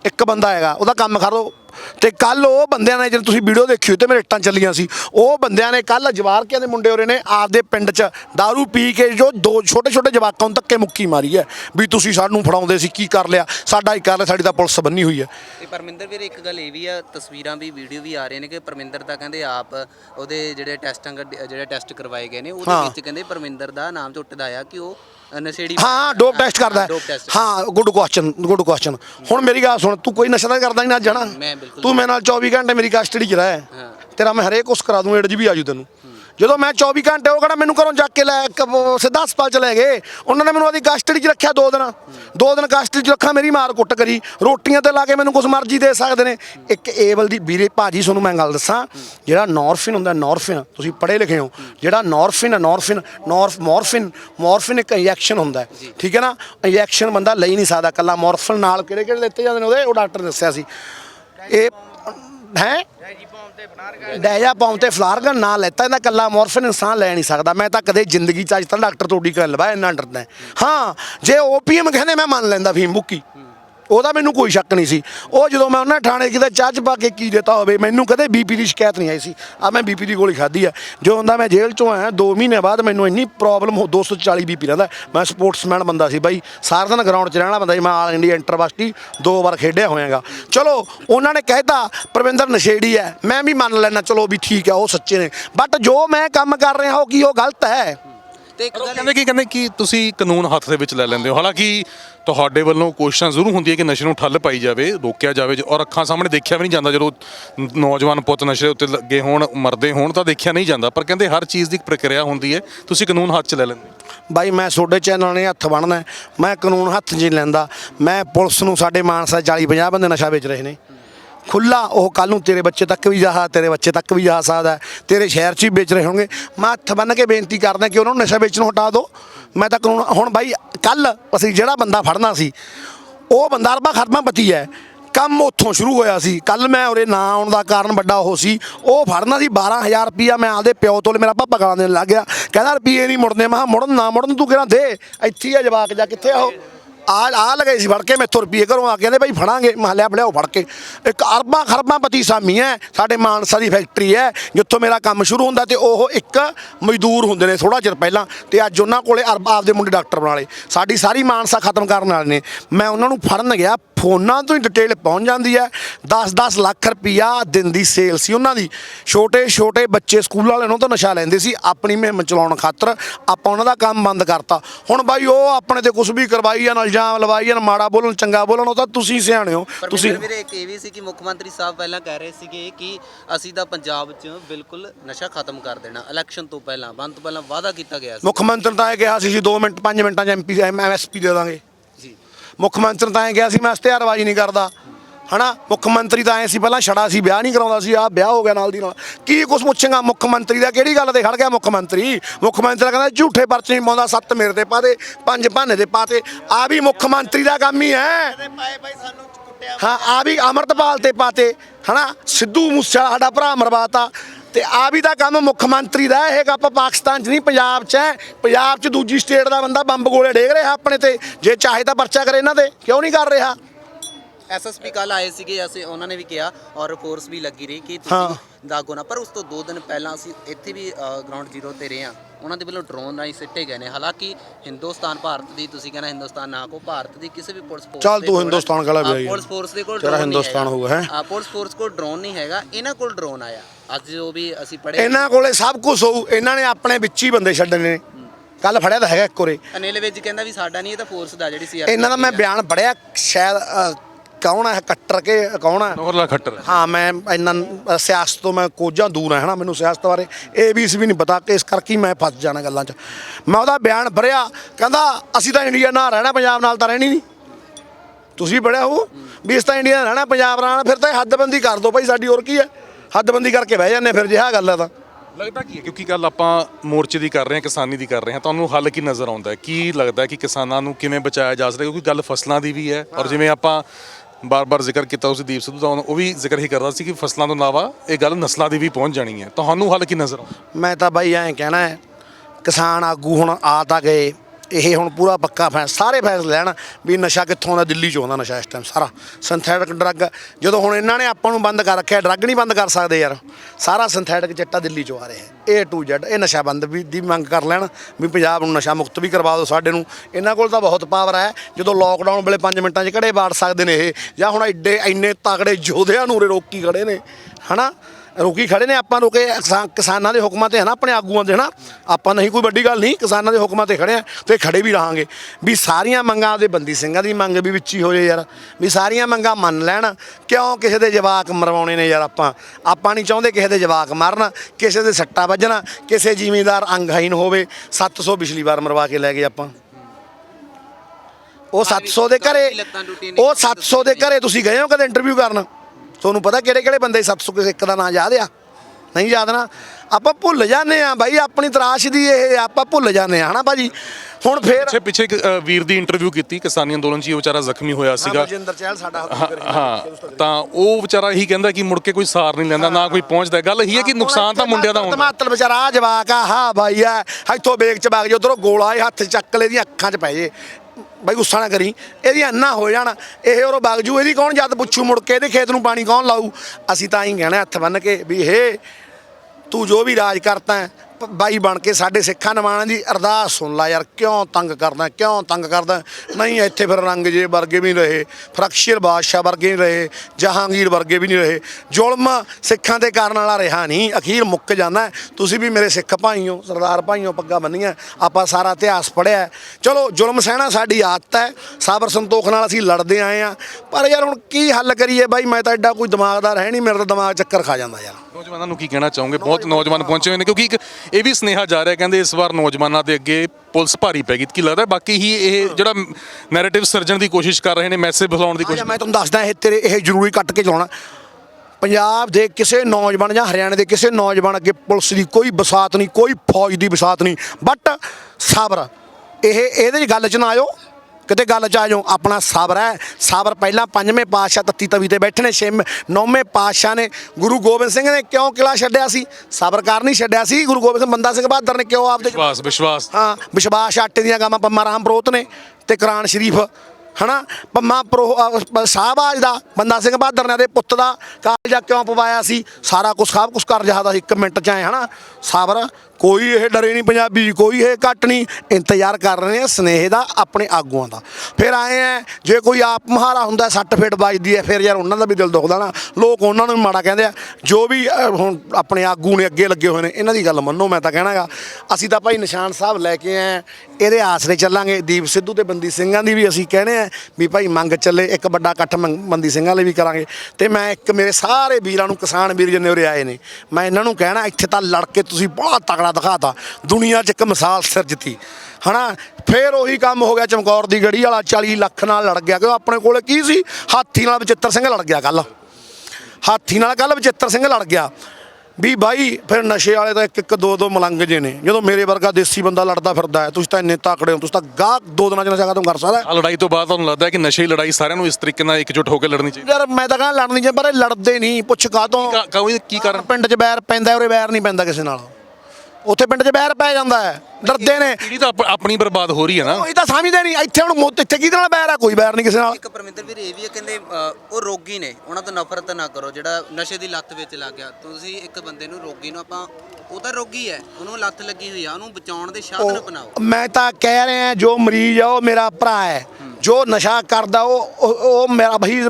ਇੱਕ ਬੰਦਾ ਹੈਗਾ, ਉਹਦਾ ਕੰਮ ਕਰ ਦੋ ਤੇ ਕੱਲ ਉਹ ਬੰਦਿਆਂ ਨੇ ਜਦੋਂ ਤੁਸੀਂ ਵੀਡੀਓ ਦੇਖੀ ਹੋਈ ਤੇ ਮੇਰੇ ਇੱਟਾਂ ਚੱਲੀਆਂ ਸੀ ਉਹ ਬੰਦਿਆਂ ਨੇ ਕੱਲ ਜਵਾਰਕਿਆਂ ਦੇ ਮੁੰਡੇ ਹੋਰੇ ਨੇ ਆਪਦੇ ਪਿੰਡ 'ਚ दारू ਪੀ ਕੇ ਜੋ ਦੋ ਛੋਟੇ ਛੋਟੇ ਜਵਾਕਾਂ ਨੂੰ ਧੱਕੇ ਮੁੱਕੀ ਮਾਰੀ ਹੈ ਵੀ ਤੁਸੀਂ ਸਾਨੂੰ ਫੜਾਉਂਦੇ ਸੀ ਕੀ ਕਰ ਲਿਆ ਸਾਡਾ ਹੀ ਕਰ ਲਿਆ ਸਾਡੀ ਤਾਂ ਪੁਲਿਸ ਬੰਨੀ ਹੋਈ ਹੈ ਤੇ ਪਰਮਿੰਦਰ ਵੀਰ ਇੱਕ ਗੱਲ ਇਹ ਵੀ ਆ ਤਸਵੀਰਾਂ ਵੀ ਵੀਡੀਓ ਵੀ ਆ ਰਹੀਆਂ ਨੇ ਕਿ ਪਰਮਿੰਦਰ ਤਾਂ ਕਹਿੰਦੇ ਆਪ ਉਹਦੇ ਜਿਹੜੇ ਟੈਸਟਾਂ ਜਿਹੜੇ ਟੈਸਟ ਕਰਵਾਏ ਗਏ ਨੇ ਉਹਦੇ। ਵਿੱਚ ਕਹਿੰਦੇ ਪਰਮਿੰਦਰ ਦਾ ਨਾਮ ਝੁੱਟਦਾ ਆ ਕਿ ਉਹ ਨਸ਼ੇੜੀ ਹਾਂ ਡੋਪ ਟੈਸਟ ਕਰਦਾ ਹੈ। ਗੁੱਡ ਕੁਐਸਚਨ ਗੁੱਡ ਕੁਐਸਚਨ ਹੁਣ ਮੇਰੀ ਗੱਲ ਸੁਣ ਤੂੰ ਕੋਈ ਨਸ਼ਾ ਤਾਂ ਕਰਦਾ ਨਹੀਂ ਨਾ ਜਾਣਾ ਮੈਂ ਤੂੰ ਮੇਰੇ ਨਾਲ 24 ਘੰਟੇ ਮੇਰੀ ਕਸਟਡੀ 'ਚ ਰਹਿ। ਹਾਂ। ਤੇਰਾ ਮੈਂ ਹਰੇਕ ਕੁਛ ਕਰਾ ਦੂੰ ਏਡ ਜੀ ਵੀ ਆਜੂ ਤੈਨੂੰ। ਜਦੋਂ ਮੈਂ 24 ਘੰਟੇ ਉਹ ਕਿਹੜਾ ਮੈਨੂੰ ਘਰੋਂ ਜਾ ਕੇ ਲੈ ਸਿੱਧਾ ਹਸਪਤਾਲ ਚ ਲੈ ਗਏ। ਉਹਨਾਂ ਨੇ ਮੈਨੂੰ ਆਦੀ ਕਸਟਡੀ 'ਚ ਰੱਖਿਆ ਦੋ ਦਿਨ। ਦੋ ਦਿਨ ਕਸਟਡੀ 'ਚ ਰੱਖਾ ਮੇਰੀ ਮਾਰ ਕੁੱਟ ਕਰੀ। ਰੋਟੀਆਂ ਤੇ ਲਾ ਕੇ ਮੈਨੂੰ ਕੁਛ ਮਰਜ਼ੀ ਦੇ ਸਕਦੇ ਨੇ। ਇੱਕ ਏਬਲ ਦੀ ਵੀਰੇ ਭਾਜੀ ਤੁਹਾਨੂੰ ਮੈਂ ਗੱਲ ਦੱਸਾਂ। ਜਿਹੜਾ ਨੋਰਫਿਨ ਹੁੰਦਾ ਨੋਰਫਿਨ ਤੁਸੀਂ ਪੜ੍ਹੇ ਲਿਖੇ ਹੋ। ਜਿਹੜਾ ਨੋਰਫਿਨ ਹੈ ਨੋਰਫਿਨ ਨੋਰਫ ਮੋਰਫਿਨ ਮੋਰਫਿਨ ਇੱਕ ਇੰਜੈਕਸ਼ਨ ਹੁੰਦਾ ਠੀਕ ਹੈ ਨਾ? ਇੰਜੈਕਸ਼ਨ ਬੰਦਾ ਲਈ ਨਹੀਂ ਸਕਦਾ ਕੱਲਾ ਮੋਰਫਿਨ ਨਾਲ ਕਿਹੜੇ ਕਿਹੜੇ ਲੈਤੇ ਜਾਂਦੇ ਨੇ ਉਹਦੇ? ਉਹ ਡਾਕਟਰ ਨੇ ਦੱਸਿਆ ਸੀ। ਇਹ ਹੈ? ਡੈਜਾ ਪਾਉਂ ਤੇ ਫਲਾਰਗਨ ਨਾ ਲੈਤਾ, ਇਹਦਾ ਕੱਲਾ ਮੋਰਫਿਨ ਇਨਸਾਨ ਲੈ ਨਹੀਂ ਸਕਦਾ। ਮੈਂ ਤਾਂ ਕਦੇ ਜ਼ਿੰਦਗੀ ਚ ਅੱਜ ਤੱਕ ਡਾਕਟਰ ਤੁਹਾਡੀ ਗੱਲ ਲਵਾ ਇੰਨਾ ਡਰਦਾ। ਹਾਂ, ਜੇ ਓਪੀਐਮ ਕਹਿੰਦੇ, ਮੈਂ ਮੰਨ ਲੈਂਦਾ ਫੀਮ ਮੁੱਕੀ ਉਹਦਾ ਮੈਨੂੰ ਕੋਈ ਸ਼ੱਕ ਨਹੀਂ ਸੀ। ਉਹ ਜਦੋਂ ਮੈਂ ਉਹਨਾਂ ਥਾਣੇ ਕਿਤੇ ਚਾਹ ਚ ਪਾ ਕੇ ਕੀ ਦਿੱਤਾ ਹੋਵੇ, ਮੈਨੂੰ ਕਦੇ ਬੀਪੀ ਦੀ ਸ਼ਿਕਾਇਤ ਨਹੀਂ ਆਈ ਸੀ। ਆ ਮੈਂ ਬੀਪੀ ਦੀ ਗੋਲੀ ਖਾਧੀ ਆ। ਜੋ ਹੁੰਦਾ ਮੈਂ ਜੇਲ੍ਹ ਚੋਂ ਆਇਆ 2 ਮਹੀਨੇ ਬਾਅਦ ਮੈਨੂੰ ਇੰਨੀ ਪ੍ਰੋਬਲਮ ਹੋ 240 ਬੀਪੀ ਰਹਿੰਦਾ ਮੈਂ ਸਪੋਰਟਸਮੈਨ ਬੰਦਾ ਸੀ ਬਾਈ। ਸਾਰਾ ਦਿਨ ਗਰਾਊਂਡ 'ਚ ਰਹਿਣਾ ਬੰਦਾ ਸੀ। ਮੈਂ ਆਲ ਇੰਡੀਆ ਇੰਟਰਵਰਸਿਟੀ ਦੋ ਵਾਰ ਖੇਡਿਆ ਹੋਇਆਗਾ। ਚਲੋ, ਉਹਨਾਂ ਨੇ ਕਹਿਤਾ ਪ੍ਰਵਿੰਦਰ ਨਸ਼ੇੜੀ ਹੈ। ਮੈਂ ਵੀ ਮੰਨ ਲੈਣਾ ਚਲੋ ਵੀ ਠੀਕ ਹੈ, ਉਹ ਸੱਚੇ ਨੇ। ਬਟ ਜੋ ਮੈਂ ਕੰਮ ਕਰ ਰਿਹਾ, ਉਹ ਕੀ, ਉਹ ਗਲਤ ਹੈ? ਤੇ ਇੱਕ ਗੱਲ ਕਹਿੰਦੇ ਕੀ ਕਹਿੰਦੇ ਕਿ ਤੁਸੀਂ ਕਾਨੂੰਨ ਹੱਥ ਦੇ ਵਿੱਚ ਲੈ ਲੈਂਦੇ ਹੋ। ਹਾਲਾਂਕਿ ਤੁਹਾਡੇ ਵੱਲੋਂ ਕੋਸ਼ਿਸ਼ਾਂ ਜ਼ਰੂਰ ਹੁੰਦੀਆਂ ਕਿ ਨਸ਼ੇ ਨੂੰ ਠੱਲ ਪਾਈ ਜਾਵੇ ਰੋਕਿਆ ਜਾਵੇ। ਔਰ ਅੱਖਾਂ ਸਾਹਮਣੇ ਦੇਖਿਆ ਵੀ ਨਹੀਂ ਜਾਂਦਾ ਜਦੋਂ ਨੌਜਵਾਨ ਪੁੱਤ ਨਸ਼ੇ ਉੱਤੇ ਲੱਗੇ ਹੋਣ ਮਰਦੇ ਹੋਣ ਤਾਂ ਦੇਖਿਆ ਨਹੀਂ ਜਾਂਦਾ। ਪਰ ਕਹਿੰਦੇ ਹਰ ਚੀਜ਼ ਦੀ ਇੱਕ ਪ੍ਰਕਿਰਿਆ ਹੁੰਦੀ ਹੈ। ਤੁਸੀਂ ਕਾਨੂੰਨ ਹੱਥ 'ਚ ਲੈ ਲੈਂਦੇ ਹੋ। ਬਾਈ ਮੈਂ ਤੁਹਾਡੇ ਚੈਨਲ ਨੇ ਹੱਥ ਬਣਨਾ ਮੈਂ ਕਾਨੂੰਨ ਹੱਥ 'ਚ ਨਹੀਂ ਲੈਂਦਾ। ਮੈਂ ਪੁਲਿਸ ਨੂੰ ਸਾਡੇ ਮਾਨਸਾ 40 50 ਬੰਦੇ ਨਸ਼ਾ ਵੇਚ ਰਹੇ ਨੇ। ਖੁੱਲਾ, ਉਹ ਕੱਲ ਨੂੰ ਤੇਰੇ ਬੱਚੇ ਤੱਕ ਵੀ ਜਾ ਤੇਰੇ ਬੱਚੇ ਤੱਕ ਵੀ ਜਾ ਸਕਦਾ ਤੇਰੇ ਸ਼ਹਿਰ 'ਚ ਵੀ ਵੇਚ ਰਹੇ ਹੋਣਗੇ। ਮੈਂ ਹੱਥ ਬੰਨ ਕੇ ਬੇਨਤੀ ਕਰਦਾ ਕਿ ਉਹਨਾਂ ਨੂੰ ਨਸ਼ਾ ਵੇਚਣੋਂ ਹਟਾ ਦਿਓ। ਮੈਂ ਤਾਂ ਕਾਨੂੰਨ ਹੁਣ ਬਾਈ ਕੱਲ ਅਸੀਂ ਜਿਹੜਾ ਬੰਦਾ ਫੜਨਾ ਸੀ, ਉਹ ਬੰਦਾ ਅਰਬਾ ਖਰਮਾ ਪਤੀ ਹੈ। ਕੰਮ ਉੱਥੋਂ ਸ਼ੁਰੂ ਹੋਇਆ ਸੀ। ਕੱਲ ਮੈਂ ਉਰੇ ਨਾ ਆਉਣ ਦਾ ਕਾਰਨ ਵੱਡਾ ਉਹ ਸੀ। ਉਹ ਫੜਨਾ ਸੀ 12000 ਰੁਪਿਆ ਮੈਂ ਆਪਦੇ ਪਿਓ ਤੋਂ ਮੇਰਾ ਪਾਪਾ ਗਾਲਾਂ ਦੇਣ ਲੱਗ ਗਿਆ। ਕਹਿੰਦਾ ਰੁਪਈਏ ਨਹੀਂ ਮੁੜਨੇ। ਮੈਂ ਕਿਹਾ, ਮੁੜਨ ਨਾ ਮੁੜਨ, ਤੂੰ ਕਿਹੜਾ ਦੇ? ਇੱਥੇ ਹੀ ਆ ਜਵਾਕ ਜਾ, ਕਿੱਥੇ ਆ ਉਹ? ਆ ਆ ਲਗਾਈ ਸੀ, ਫੜ ਕੇ ਮੈਥੋਂ ਰੁਪਈਏ ਘਰੋਂ ਆ ਕੇ ਕਹਿੰਦੇ ਭਾਈ ਫੜਾਂਗੇ। ਮਹੱਲਿਆ ਫੜਿਆ ਫੜ ਕੇ। ਇੱਕ ਅਰਬਾਂ ਖਰਬਾਂ ਪਤੀ ਸਾਮੀ ਹੈ ਸਾਡੇ ਮਾਨਸਾ ਦੀ ਫੈਕਟਰੀ ਹੈ ਜਿੱਥੋਂ ਮੇਰਾ ਕੰਮ ਸ਼ੁਰੂ ਹੁੰਦਾ ਤੇ ਉਹ ਇੱਕ ਮਜ਼ਦੂਰ ਹੁੰਦੇ ਨੇ ਥੋੜਾ ਚਿਰ ਪਹਿਲਾਂ ਤੇ ਅੱਜ ਉਹਨਾਂ ਕੋਲੇ ਅਰਬ ਆਪਦੇ ਮੁੰਡੇ ਡਾਕਟਰ ਬਣਾ ਲਏ। ਸਾਡੀ ਸਾਰੀ ਮਾਨਸਾ ਖਤਮ ਕਰਨ ਵਾਲੇ ਨੇ। ਮੈਂ ਉਹਨਾਂ ਨੂੰ ਫੜਨ ਗਿਆ ਫੋਨਾਂ ਤੋਂ ਹੀ ਡਿਟੇਲ ਪਹੁੰਚ ਜਾਂਦੀ ਹੈ। 10-10 ਲੱਖ ਰੁਪਈਆ ਦਿਨ ਦੀ ਸੇਲ ਸੀ ਉਹਨਾਂ ਦੀ। ਛੋਟੇ ਛੋਟੇ ਬੱਚੇ ਸਕੂਲ ਵਾਲਿਆਂ ਨੂੰ ਤਾਂ ਨਸ਼ਾ ਲੈਂਦੇ ਸੀ। ਆਪਣੀ ਮੁਹਿੰਮ ਚਲਾਉਣ ਖਾਤਰ ਆਪਾਂ ਉਹਨਾਂ ਦਾ ਕੰਮ ਬੰਦ ਕਰਤਾ। ਹੁਣ ਬਾਈ ਉਹ ਆਪਣੇ ਤੇ ਕੁਝ ਵੀ ਕਰਵਾਈ ਜਾਂ ਇਲਜ਼ਾਮ ਲਵਾਈ ਜਾਂ ਮਾੜਾ ਬੋਲਣ ਚੰਗਾ ਬੋਲਣ ਉਹ ਤਾਂ ਤੁਸੀਂ ਸਿਆਣੇ ਹੋ। ਪਰ ਤੁਸੀਂ ਵੀਰੇ ਇੱਕ ਇਹ ਵੀ ਸੀ ਕਿ ਮੁੱਖ ਮੰਤਰੀ ਸਾਹਿਬ ਪਹਿਲਾਂ ਕਹਿ ਰਹੇ ਸੀਗੇ ਕਿ ਅਸੀਂ ਤਾਂ ਪੰਜਾਬ 'ਚ ਬਿਲਕੁਲ ਨਸ਼ਾ ਖਤਮ ਕਰ ਦੇਣਾ ਇਲੈਕਸ਼ਨ ਤੋਂ ਪਹਿਲਾਂ ਬੰਦ ਤੋਂ ਪਹਿਲਾਂ ਵਾਅਦਾ ਕੀਤਾ ਗਿਆ ਸੀ। ਮੁੱਖ ਮੰਤਰੀ ਤਾਂ ਇਹ ਕਿਹਾ ਸੀ ਜੀ 2 ਮਿੰਟ 5 ਮਿੰਟਾਂ ਚ ਐਮਪੀ ਐਮਐਸਪੀ ਦੇ ਦਾਂਗੇ। ਮੁੱਖ ਮੰਤਰੀ ਤਾਂ ਇਹ ਕਿਹਾ ਸੀ ਮੈਂ ਇਸ਼ਤਿਹਾਰਬਾਜ਼ੀ ਨਹੀਂ ਕਰਦਾ। ਹਨਾ? ਮੁੱਖ ਮੰਤਰੀ ਤਾਂ ਐ ਸੀ ਪਹਿਲਾਂ ਛੜਾ ਸੀ ਵਿਆਹ ਨਹੀਂ ਕਰਾਉਂਦਾ ਸੀ ਆ ਵਿਆਹ ਹੋ ਗਿਆ ਨਾਲ ਦੀ ਨਾਲ। ਕੀ ਕੁਝ ਪੁੱਛੇਗਾ ਮੁੱਖ ਮੰਤਰੀ ਦਾ? ਕਿਹੜੀ ਗੱਲ ਤੇ ਖੜ ਗਿਆ ਮੁੱਖ ਮੰਤਰੀ? ਮੁੱਖ ਮੰਤਰੀ ਕਹਿੰਦਾ ਝੂਠੇ ਪਰਚੇ ਨਹੀਂ ਪਾਉਂਦਾ ਸੱਤ ਮੇਰੇ ਤੇ ਪਾ ਦੇ ਪੰਜ ਬਹਾਨੇ ਦੇ ਪਾ ਤੇ। ਆ ਵੀ ਮੁੱਖ ਮੰਤਰੀ ਦਾ ਕੰਮ ਹੀ ਹੈ। ਹਾਂ ਆ ਵੀ ਅਮਰਤਪਾਲ ਤੇ ਪਾਤੇ ਹਨਾ? ਸਿੱਧੂ ਮੂਸੇਵਾਲਾ ਸਾਡਾ ਭਰਾ ਮਰਵਾਤਾ। ਤੇ ਆ ਵੀ ਦਾ ਕੰਮ ਮੁੱਖ ਮੰਤਰੀ ਦਾ। ਇਹ ਆਪਾਂ ਪਾਕਿਸਤਾਨ 'ਚ ਨਹੀਂ ਪੰਜਾਬ 'ਚ ਹੈ। ਪੰਜਾਬ 'ਚ ਦੂਜੀ ਸਟੇਟ ਦਾ ਬੰਦਾ ਬੰਬ ਗੋਲੇ ਡੇਗ ਰਿਹਾ ਆਪਣੇ ਤੇ। ਜੇ ਚਾਹੇ ਤਾਂ ਪਰਚਾ ਕਰੇ ਇਹਨਾਂ ਤੇ ਕਿਉਂ ਨਹੀਂ ਕਰ ਰਿਹਾ? ਐਸਐਸਪੀ ਕੱਲ ਆਏ ਸੀਗੇ ਅਸੀਂ ਉਹਨਾਂ ਨੇ ਵੀ ਕਿਹਾ ਔਰ ਫੋਰਸ ਵੀ ਲੱਗੀ ਰਹੀ ਕਿ। ਤੁਸੀਂ ਦਾਗੋ ਨਾ ਪਰ ਉਸ ਤੋਂ 2 ਦਿਨ ਪਹਿਲਾਂ ਅਸੀਂ ਇੱਥੇ ਵੀ ਗਰਾਊਂਡ ਜ਼ੀਰੋ ਤੇ ਰਹੇ ਹਾਂ। ਉਹਨਾਂ ਦੇ ਵੱਲੋਂ ਡਰੋਨ ਰਾਹੀਂ ਸਿੱਟੇ ਗਏ ਨੇ। ਹਾਲਾਂਕਿ ਹਿੰਦੁਸਤਾਨ ਭਾਰਤ ਦੀ ਤੁਸੀਂ ਕਹਿੰਦਾ ਹਿੰਦੁਸਤਾਨ ਨਾ ਕੋ ਭਾਰਤ ਦੀ ਕਿਸੇ ਵੀ ਪੁਲਿਸ ਫੋਰਸ ਚੱਲ ਦੇ ਤੂੰ ਹਿੰਦੁਸਤਾਨ ਗਲਾ ਵੀ ਆਈ ਪੁਲਿਸ ਫੋਰਸ ਦੇ ਕੋਲ ਨਹੀਂ ਹੈਗਾ। ਪੁਲਿਸ ਫੋਰਸ ਕੋਲ ਡਰੋਨ ਨਹੀਂ ਹੈਗਾ। ਇਹਨਾਂ ਕੋਲ ਡਰੋਨ ਆਇਆ। ਅੱਜ ਜੋ ਵੀ ਅਸੀਂ ਪੜ੍ਹੇ ਇਹਨਾਂ ਕੋਲੇ ਸਭ ਕੁਝ ਹੋਊ ਇਹਨਾਂ ਨੇ ਆਪਣੇ ਵਿੱਚ ਹੀ ਬੰਦੇ ਛੱਡਣੇ ਨੇ। ਕੱਲ ਫੜਿਆ ਤਾਂ ਹੈਗਾ ਇੱਕ ਕੋਰੇ ਅਨਿਲ ਵਿੱਚ ਕਹਿੰਦਾ ਵੀ ਸਾਡਾ ਨਹੀਂ ਇਹ ਤਾਂ ਫੋਰਸ ਦਾ ਜਿਹੜੀ ਸੀ ਇਹਨਾਂ ਦਾ ਮੈਂ ਬਿਆਨ ਪੜਿਆ ਸ਼ਾਇਦ ਅ, ਕੌਣ ਹੈ ਕੱਟਰ ਕੇ ਕੌਣ ਹੈ ਨੋਰਲਾ ਖੱਟਰ। ਹਾਂ ਮੈਂ ਇੰਨਾ ਅ, ਸਿਆਸਤ ਤੋਂ ਮੈਂ ਕੋਝਾਂ ਦੂਰ ਹਾਂ ਹਨਾ ਮੈਨੂੰ ਸਿਆਸਤ ਬਾਰੇ। ਇਹ ਵੀ ਇਸ ਵੀ ਨਹੀਂ ਪਤਾ ਕਿ ਇਸ ਕਰਕੇ ਹੀ ਮੈਂ ਫਸ ਜਾਣਾ ਗੱਲਾਂ 'ਚ। ਮੈਂ ਉਹਦਾ ਬਿਆਨ ਭਰਿਆ ਕਹਿੰਦਾ ਅਸੀਂ ਤਾਂ ਇੰਡੀਆ ਨਾਲ ਰਹਿਣਾ ਪੰਜਾਬ ਨਾਲ ਤਾਂ ਰਹਿਣੀ ਨਹੀਂ ਤੁਸੀਂ ਪੜਿਆ ਹੋ ਵੀ ਇਸ ਤਾਂ ਇੰਡੀਆ ਨਾਲ ਰਹਿਣਾ ਪੰਜਾਬ ਨਾਲ ਫਿਰ ਤਾਂ ਇਹ ਹੱਦਬੰਦੀ ਕਰ ਦਿਓ ਭਾਈ ਸਾਡੀ ਹੋਰ ਕੀ ਹੈ? ਹੱਦਬੰਦੀ ਕਰਕੇ ਬਹਿ ਜਾਂਦੇ ਫਿਰ ਜੇ ਆਹ ਗੱਲ ਹੈ ਤਾਂ। ਲੱਗਦਾ ਕੀ ਹੈ? ਕਿਉਂਕਿ ਗੱਲ ਆਪਾਂ ਮੋਰਚੇ ਦੀ ਕਰ ਰਹੇ ਹਾਂ ਕਿਸਾਨੀ ਦੀ ਕਰ ਰਹੇ ਹਾਂ ਤੁਹਾਨੂੰ ਹੱਲ ਕੀ ਨਜ਼ਰ ਆਉਂਦਾ ਹੈ? ਕੀ ਲੱਗਦਾ ਹੈ ਕਿ ਕਿਸਾਨਾਂ ਨੂੰ ਕਿਵੇਂ ਬਚਾਇਆ ਜਾ ਸਕਦਾ ਕਿਉਂਕਿ ਗੱਲ ਫਸਲਾਂ ਦੀ ਵੀ ਹੈ। ਔਰ ਜਿਵੇਂ ਆਪਾਂ ਬਾਰ-ਬਾਰ ਜ਼ਿਕਰ ਕੀਤਾ ਉਸ ਦੀਪ ਸਿੱਧੂ ਦਾ ਉਹ ਵੀ ਜ਼ਿਕਰ ਹੀ ਕਰਦਾ ਸੀ ਕਿ ਫਸਲਾਂ ਤੋਂ ਇਲਾਵਾ ਇਹ ਗੱਲ ਨਸਲਾਂ ਦੀ ਵੀ ਪਹੁੰਚ ਜਾਣੀ ਹੈ। ਤੁਹਾਨੂੰ ਹੱਲ ਕੀ ਨਜ਼ਰ ਆਉਂਦਾ? ਮੈਂ ਤਾਂ ਬਾਈ ਐਂ ਕਹਿਣਾ ਹੈ ਕਿਸਾਨ ਆਗੂ ਹੁਣ ਆ ਤਾਂ ਗਏ। ਇਹ ਹੁਣ ਪੂਰਾ ਪੱਕਾ ਫੈਸ ਸਾਰੇ ਫੈਸਲੇ ਲੈਣ ਵੀ ਨਸ਼ਾ ਕਿੱਥੋਂ ਆਉਂਦਾ, ਦਿੱਲੀ ਚੋਂ ਆਉਂਦਾ ਨਸ਼ਾ ਇਸ ਟਾਈਮ ਸਾਰਾ। ਸਿੰਥੈਟਿਕ ਡਰੱਗ ਜਦੋਂ ਹੁਣ ਇਹਨਾਂ ਨੇ ਆਪਾਂ ਨੂੰ ਬੰਦ ਕਰ ਰੱਖਿਆ ਡਰੱਗ ਨਹੀਂ ਬੰਦ ਕਰ ਸਕਦੇ ਯਾਰ। ਸਾਰਾ ਸਿੰਥੈਟਿਕ ਚਿੱਟਾ ਦਿੱਲੀ ਚੋਂ ਆ ਰਿਹਾ ਹੈ। A to Z, ਇਹ ਨਸ਼ਾ ਬੰਦ ਵੀ ਦੀ ਮੰਗ ਕਰ ਲੈਣ ਵੀ ਪੰਜਾਬ ਨੂੰ ਨਸ਼ਾ ਮੁਕਤ ਵੀ ਕਰਵਾ ਦਿਓ ਸਾਡੇ ਨੂੰ। ਇਹਨਾਂ ਕੋਲ ਤਾਂ ਬਹੁਤ ਪਾਵਰ ਹੈ। ਜਦੋਂ ਲੋਕਡਾਊਨ ਵੇਲੇ 5 ਮਿੰਟਾਂ 'ਚ ਘੜੇ ਬਾੜ ਸਕਦੇ ਨੇ ਇਹ, ਜਾਂ ਹੁਣ ਐਡੇ, ਇੰਨੇ ਤਗੜੇ ਯੋਧਿਆਂ ਨੂੰ ਰੋਕੀ ਖੜੇ ਨੇ, ਹਨਾ? ਰੋਕੀ ਖੜੇ ਨੇ ਆਪਾਂ ਰੁਕੇ ਕਿਸਾਨ- ਕਿਸਾਨਾਂ ਦੇ ਹੁਕਮਾਂ ਤੇ ਹੈ ਨਾ ਆਪਣੇ ਆਗੂਆਂ ਦੇ ਹਨਾ ਆਪਾਂ ਨਹੀਂ ਕੋਈ ਵੱਡੀ ਗੱਲ ਨਹੀਂ ਕਿਸਾਨਾਂ ਦੇ ਹੁਕਮਾਂ ਤੇ ਖੜੇ ਆ ਤੇ ਖੜੇ ਵੀ ਰਹਾਂਗੇ। ਵੀ ਸਾਰੀਆਂ ਮੰਗਾਂ ਦੇ ਬੰਦੀ ਸਿੰਘਾਂ ਦੀ ਮੰਗ ਵੀ ਵਿੱਚ ਹੀ ਹੋ ਜੇ ਯਾਰ। ਵੀ ਸਾਰੀਆਂ ਮੰਗਾਂ ਮੰਨ ਲੈਣ ਕਿਉਂ ਕਿਸੇ ਦੇ ਜਵਾਕ ਮਰਵਾਉਣੇ ਨੇ ਯਾਰ ਆਪਾਂ? ਆਪਾਂ ਨਹੀਂ ਚਾਹੁੰਦੇ ਕਿਸੇ ਦੇ ਜਵਾਕ ਮਰਨ ਕਿਸੇ ਦੇ ਸੱਟਾ ਵੱਜਣਾ ਕਿਸੇ ਜ਼ਿਮੀਂਦਾਰ ਅੰਗਹੀਨ ਹੋਵੇ। 700 ਪਿਛਲੀ ਵਾਰ ਮਰਵਾ ਕੇ ਲੈ ਗਏ ਆਪਾਂ। ਉਹ 700 ਦੇ ਘਰੇ ਨੇ। ਉਹ 700 ਦੇ ਘਰੇ ਤੁਸੀਂ ਗਏ ਹੋ ਕਦੇ ਇੰਟਰਵਿਊ ਕਰਨ? ਤੁਹਾਨੂੰ ਪਤਾ ਕਿਹੜੇ ਕਿਹੜੇ ਬੰਦੇ 700 ਕਿਸੇ ਇੱਕ ਦਾ ਨਾਂ ਯਾਦ ਆ? ਨਹੀਂ ਯਾਦ ਨਾ? ਆਪਾਂ ਭੁੱਲ ਜਾਂਦੇ ਆ ਬਾਈ ਆਪਣੀ ਤਰਾਸ਼ ਦੀ ਇਹ ਆਪਾਂ ਭੁੱਲ ਜਾਂਦੇ ਆ ਹਨਾ ਭਾਜੀ? ਹੁਣ ਫੇਰ ਪਿੱਛੇ ਪਿੱਛੇ ਇੱਕ, ਅ, ਵੀਰ ਦੀ ਇੰਟਰਵਿਊ ਕੀਤੀ ਕਿਸਾਨੀ ਅੰਦੋਲਨ 'ਚ ਹੀ ਉਹ ਵਿਚਾਰਾ ਜ਼ਖਮੀ ਹੋਇਆ ਸੀਗਾ। ਬਲਜਿੰਦਰ ਚਹਿਲ ਸਾਡਾ ਹਾਂ ਹਾਂ ਤਾਂ ਉਹ ਵਿਚਾਰਾ ਇਹੀ ਕਹਿੰਦਾ ਕਿ ਮੁੜ ਕੇ ਕੋਈ ਸਾਰ ਨਹੀਂ ਲੈਂਦਾ ਨਾ ਕੋਈ ਪਹੁੰਚਦਾ। ਗੱਲ ਇਹੀ ਹੈ ਕਿ ਨੁਕਸਾਨ ਤਾਂ ਮੁੰਡਿਆਂ ਦਾ ਹੁੰਦਾ। ਮਾਤਲ ਵਿਚਾਰਾ ਆਹ ਜਵਾਕ ਆ ਹਾਂ ਬਾਈ ਆ ਇੱਥੋਂ ਬੇਗ ਚ ਵਗ ਜੇ ਉਧਰੋਂ ਗੋਲਾ ਇਹ ਹੱਥ 'ਚ ਚੱਕ ਲੈ ਦੀਆਂ ਅੱਖਾਂ 'ਚ ਪੈ ਜੇ। ਬਾਈ ਗੁੱਸਾ ਨਾ ਕਰੀ, ਇਹਦੀ ਅੰਨਾ ਹੋ ਜਾਣਾ, ਇਹ ਉਰੋਂ ਬਾਗਜੂ ਇਹਦੀ ਕੌਣ ਜਦ ਪੁੱਛੂ ਮੁੜ ਕੇ, ਇਹਦੇ ਖੇਤ ਨੂੰ ਪਾਣੀ ਕੌਣ ਲਾਊ? ਅਸੀਂ ਤਾਂ ਹੀ ਕਹਿਣਾ ਹੱਥ ਬੰਨ ਕੇ ਵੀ ਹੇ, ਤੂੰ ਜੋ ਵੀ ਰਾਜ ਕਰਤਾ ਪ- ਬਾਈ ਬਣ ਕੇ ਸਾਡੇ ਸਿੱਖਾਂ ਨਿਮਾਣਾਂ ਦੀ ਅਰਦਾਸ ਸੁਣ ਲਾ ਯਾਰ, ਕਿਉਂ ਤੰਗ ਕਰਦਾ, ਕਿਉਂ ਤੰਗ ਕਰਦਾ? ਨਹੀਂ, ਇੱਥੇ ਫਿਰ ਰੰਗਜੇ ਵਰਗੇ ਵੀ ਨਹੀਂ ਰਹੇ ਫਰਕਸ਼ੀਰ ਬਾਦਸ਼ਾਹ ਵਰਗੇ ਨਹੀਂ ਰਹੇ, ਜਹਾਂਗੀਰ ਵਰਗੇ ਵੀ ਨਹੀਂ ਰਹੇ। ਜ਼ੁਲਮ ਸਿੱਖਾਂ ਦੇ ਕਰਨ ਵਾਲਾ ਰਿਹਾ ਨਹੀਂ, ਅਖੀਰ ਮੁੱਕ ਜਾਂਦਾ ਹੈ। ਤੁਸੀਂ ਵੀ ਮੇਰੇ ਸਿੱਖ ਭਾਈ ਹੋ ਸਰਦਾਰ ਭਾਈ ਹੋ ਪੱਗਾਂ ਬੰਨੀਆਂ, ਆਪਾਂ ਸਾਰਾ ਇਤਿਹਾਸ ਪੜ੍ਹਿਆ ਚਲੋ, ਜ਼ੁਲਮ ਸਹਿਣਾ ਸਾਡੀ ਆਦਤ ਹੈ, ਸਾਬਰ ਸੰਤੋਖ ਨਾਲ ਅਸੀਂ ਲੜਦੇ ਆਏ ਆ ਪਰ ਯਾਰ, ਹੁਣ ਕੀ ਹੱਲ ਕਰੀਏ ਬਾਈ? ਮੈਂ ਤਾਂ ਐਡਾ ਕੋਈ ਦਿਮਾਗਦਾਰ ਹੈ ਨਹੀਂ, ਮੇਰਾ ਤਾਂ ਦਿਮਾਗ ਚੱਕਰ ਖਾ ਜਾਂਦਾ ਯਾਰ। ਨੌਜਵਾਨਾਂ ਨੂੰ ਕੀ ਕਹਿਣਾ ਚਾਹੋਗੇ? ਬਹੁਤ ਨੌਜਵਾਨ ਪਹੁੰਚੇ ਹੋਏ ਨੇ, ਕਿਉਂਕਿ ਇੱਕ ਇਹ ਵੀ ਸੁਨੇਹਾ ਜਾ ਰਿਹਾ ਕਹਿੰਦੇ ਇਸ ਵਾਰ ਨੌਜਵਾਨਾਂ ਦੇ ਅੱਗੇ ਪੁਲਿਸ ਭਾਰੀ ਪੈ ਗਈ ਕੀ ਲੱਗਦਾ ਬਾਕੀ ਹੀ ਇਹ ਜਿਹੜਾ ਨੈਰੇਟਿਵ ਸਰਜਣ ਦੀ ਕੋਸ਼ਿਸ਼ ਕਰ ਰਹੇ ਨੇ ਮੈਸੇਜ ਫੈਲਾਉਣ ਦੀ ਕੋਸ਼ਿਸ਼ ਮੈਂ ਤੁਹਾਨੂੰ ਦੱਸਦਾ ਇਹ ਤੇਰੇ ਇਹ ਜ਼ਰੂਰੀ ਕੱਟ ਕੇ ਚਲਾਉਣਾ ਪੰਜਾਬ ਦੇ ਕਿਸੇ ਨੌਜਵਾਨ ਜਾਂ ਹਰਿਆਣੇ ਦੇ ਕਿਸੇ ਨੌਜਵਾਨ ਅੱਗੇ ਪੁਲਿਸ ਦੀ ਕੋਈ ਬਸਾਤ ਨਹੀਂ ਕੋਈ ਫੌਜ ਦੀ ਬਸਾਤ ਨਹੀਂ ਬਟ ਸਬਰ। ਇਹ ਇਹਦੇ ਗੱਲ 'ਚ ਨਾ ਆਇਓ। ਕਿਤੇ ਗੱਲ 'ਚ ਆ ਜਾਓ ਆਪਣਾ ਸਬਰ ਹੈ। ਸਬਰ ਪਹਿਲਾਂ ਪੰਜਵੇਂ ਪਾਤਸ਼ਾਹ ਤੱਤੀ ਤਵੀ ਤੇ ਬੈਠੇ ਨੇ ਛੇਵੇਂ ਨੌਵੇਂ ਪਾਤਸ਼ਾਹ ਨੇ ਗੁਰੂ ਗੋਬਿੰਦ ਸਿੰਘ ਨੇ ਕਿਉਂ ਕਿਲਾ ਛੱਡਿਆ ਸੀ? ਸਬਰ ਕਰ ਨਹੀਂ ਛੱਡਿਆ ਸੀ। ਗੁਰੂ ਗੋਬਿੰਦ ਸਿੰਘ ਬੰਦਾ ਸਿੰਘ ਬਹਾਦਰ ਨੇ ਕਿਉਂ ਆਪਦੇ ਵਿਸ਼ਵਾਸ ਵਿਸ਼ਵਾਸ। ਹਾਂ ਵਿਸ਼ਵਾਸ ਆਟੇ ਦੀਆਂ ਗਾਵਾਂ ਪੰਮਾ ਰਾਮ ਪ੍ਰੋਤ ਨੇ ਤੇ ਕੁਰਾਨ ਸ਼ਰੀਫ ਹਨਾ? ਪੰਮਾ ਪ੍ਰੋ ਸਾਹਬਾਜ ਦਾ, ਬੰਦਾ ਸਿੰਘ ਬਹਾਦਰ ਨੇ ਦੇ ਪੁੱਤ ਦਾ ਕਾਲਜਾ ਕਿਉਂ ਪਵਾਇਆ ਸੀ? ਸਾਰਾ ਕੁਝ ਸਭ ਕੁਝ ਕਰ ਜਹਾਦਾ ਇੱਕ ਮਿੰਟ ਚ ਆਏ, ਹਨਾ? ਸਾਬਰ, ਕੋਈ ਇਹ ਡਰੇ ਨਹੀਂ ਪੰਜਾਬੀ, ਕੋਈ ਇਹ ਘੱਟ ਨਹੀਂ ਇੰਤਜ਼ਾਰ ਕਰ ਰਹੇ ਆ ਸਨੇਹ ਦਾ, ਆਪਣੇ ਆਗੂਆਂ ਦਾ। ਫਿਰ ਆਏ ਆ ਜੇ ਕੋਈ ਆਪ ਮਹਾਰਾ ਹੁੰਦਾ, ਸੱਟ ਫੇਟ ਵੱਜਦੀ ਹੈ ਫਿਰ ਯਾਰ ਉਹਨਾਂ ਦਾ ਵੀ ਦਿਲ ਦੁਖਦਾ ਨਾ। ਲੋਕ ਉਹਨਾਂ ਨੂੰ ਵੀ ਮਾੜਾ ਕਹਿੰਦੇ ਆ, ਜੋ ਵੀ ਹੁਣ ਆਪਣੇ ਆਗੂ ਨੇ ਅੱਗੇ ਲੱਗੇ ਹੋਏ ਨੇ, ਇਹਨਾਂ ਦੀ ਗੱਲ ਮੰਨੋ, ਮੈਂ ਤਾਂ ਕਹਿਣਾਗਾ ਅਸੀਂ ਤਾਂ ਭਾਈ ਨਿਸ਼ਾਨ ਸਾਹਿਬ ਲੈ ਕੇ ਆਏ, ਇਹਦੇ ਆਸਰੇ ਚੱਲਾਂਗੇ, ਦੀਪ ਸਿੱਧੂ ਤੇ ਬੰਦੀ ਸਿੰਘਾਂ ਦੀ ਵੀ ਅਸੀਂ ਕਹਿੰਦੇ ਆ ਹੈ ਵੀ ਭਾਈ ਮੰਗ ਚੱਲੇ, ਇੱਕ ਵੱਡਾ ਇਕੱਠ ਮੰਦੀ ਸਿੰਘਾਂ ਲਈ ਵੀ ਕਰਾਂਗੇ। ਤੇ ਮੈਂ ਇੱਕ ਮੇਰੇ ਸਾਰੇ ਵੀਰਾਂ ਨੂੰ, ਕਿਸਾਨ ਵੀਰ ਜਿੰਨੇ ਉਰੇ ਆਏ ਨੇ, ਮੈਂ ਇਹਨਾਂ ਨੂੰ ਕਹਿਣਾ, ਇੱਥੇ ਤਾਂ ਲੜ ਕੇ ਤੁਸੀਂ ਬਹੁਤ ਤਕੜਾ ਦਿਖਾਤਾ, ਦੁਨੀਆ 'ਚ ਇੱਕ ਮਿਸਾਲ ਸਿਰਜਤੀ ਹਨਾ? ਫੇਰ ਉਹੀ ਕੰਮ ਹੋ ਗਿਆ, ਚਮਕੌਰ ਦੀ ਗੜੀ ਵਾਲਾ 40 ਲੱਖ ਨਾਲ ਲੜ ਗਿਆ, ਕਿਉਂ ਆਪਣੇ ਕੋਲੇ ਕੀ ਸੀ? ਹਾਥੀ ਨਾਲ ਬਚਿੱਤਰ ਸਿੰਘ ਲੜ ਗਿਆ ਕੱਲ ਹਾਥੀ ਨਾਲ ਕੱਲ ਬਚਿੱਤਰ ਸਿੰਘ ਲੜ ਗਿਆ। ਵੀ ਬਾਈ ਫਿਰ ਨਸ਼ੇ ਵਾਲੇ ਤਾਂ ਇੱਕ ਇੱਕ ਦੋ ਦੋ ਮਲੰਗ ਜੇ ਨੇ। ਜਦੋਂ ਮੇਰੇ ਵਰਗਾ ਦੇਸੀ ਬੰਦਾ ਲੜਦਾ ਫਿਰਦਾ ਹੈ ਤੁਸੀਂ ਤਾਂ ਇੰਨੇ ਤਾਕੜੇ ਹੋ ਤੁਸੀਂ ਤਾਂ ਗਾਹ ਦੋ ਦਿਨਾਂ ਚ ਨਸ਼ਾ ਖਤਮ ਕਰ ਸਕਦਾ ਹੈ। ਆ ਲੜਾਈ ਤੋਂ ਬਾਅਦ ਤੁਹਾਨੂੰ ਲੱਗਦਾ ਹੈ ਕਿ ਨਸ਼ੇ ਦੀ ਲੜਾਈ ਸਾਰਿਆਂ ਨੂੰ ਇਸ ਤਰੀਕੇ ਨਾਲ ਇਕਜੁੱਟ ਹੋ ਕੇ ਲੜਨੀ ਚਾਹੀਦੀ ਯਾਰ ਮੈਂ ਤਾਂ ਕਹਿੰਦਾ ਲੜਨੀ ਜੇ ਪਰ ਇਹ ਲੜਦੇ ਨਹੀਂ। ਪੁੱਛ ਕਾ ਤੋਂ ਹੈ ਕਾ- ਕੀ ਕਾਰਨ? ਪਿੰਡ 'ਚ ਬੈਰ ਪੈਂਦਾ ਉਰੇ ਬੈਰ ਨਹੀਂ ਪੈਂਦਾ ਕਿਸੇ ਨਾਲ। ਉੱਥੇ ਪਿੰਡ 'ਚ ਬੈਰ ਪੈ ਜਾਂਦਾ ਹੈ ਡਰਦੇ ਨੇ। ਪੀੜੀ ਤਾਂ ਆਪ- ਆਪਣੀ ਬਰਬਾਦ ਹੋ ਰਹੀ ਹੈ ਨਾ। ਉਹੀ ਤਾਂ ਸਮਝਦੇ ਨਹੀਂ ਇੱਥੇ ਹੁਣ ਮੁੱਤ ਇੱਥੇ ਕਿਹਦੇ ਨਾਲ ਬੈਰ ਹੈ? ਕੋਈ ਬੈਰ ਨਹੀਂ ਕਿਸੇ ਨਾਲ। ਇੱਕ ਪਰਮਿੰਦਰ ਵੀਰ ਇਹ ਵੀ ਹੈ ਕਹਿੰਦੇ ਅ, ਉਹ ਰੋਗੀ ਨੇ ਉਹਨਾਂ ਤੋਂ ਨਫ਼ਰਤ ਨਾ ਕਰੋ ਜਿਹੜਾ ਨਸ਼ੇ ਦੀ ਲੱਤ ਵਿੱਚ ਲੱਗ ਗਿਆ। ਤੁਸੀਂ ਇੱਕ ਬੰਦੇ ਨੂੰ ਰੋਗੀ ਨੂੰ ਆਪਾਂ ਉਹ ਤਾਂ ਰੋਗੀ ਹੈ ਉਹਨੂੰ ਲੱਤ ਲੱਗੀ ਹੋਈ ਆ ਉਹਨੂੰ ਬਚਾਉਣ ਦੇ ਸਾਧਨ ਅਪਣਾਓ। ਮੈਂ ਤਾਂ ਕਹਿ ਰਿਹਾ ਜੋ ਮਰੀਜ਼ ਆ ਉਹ ਮੇਰਾ ਭਰਾ ਹੈ। ਜੋ ਨਸ਼ਾ ਕਰਦਾ ਉਹ ਉਹ- ਮੇਰਾ ਭਾਈ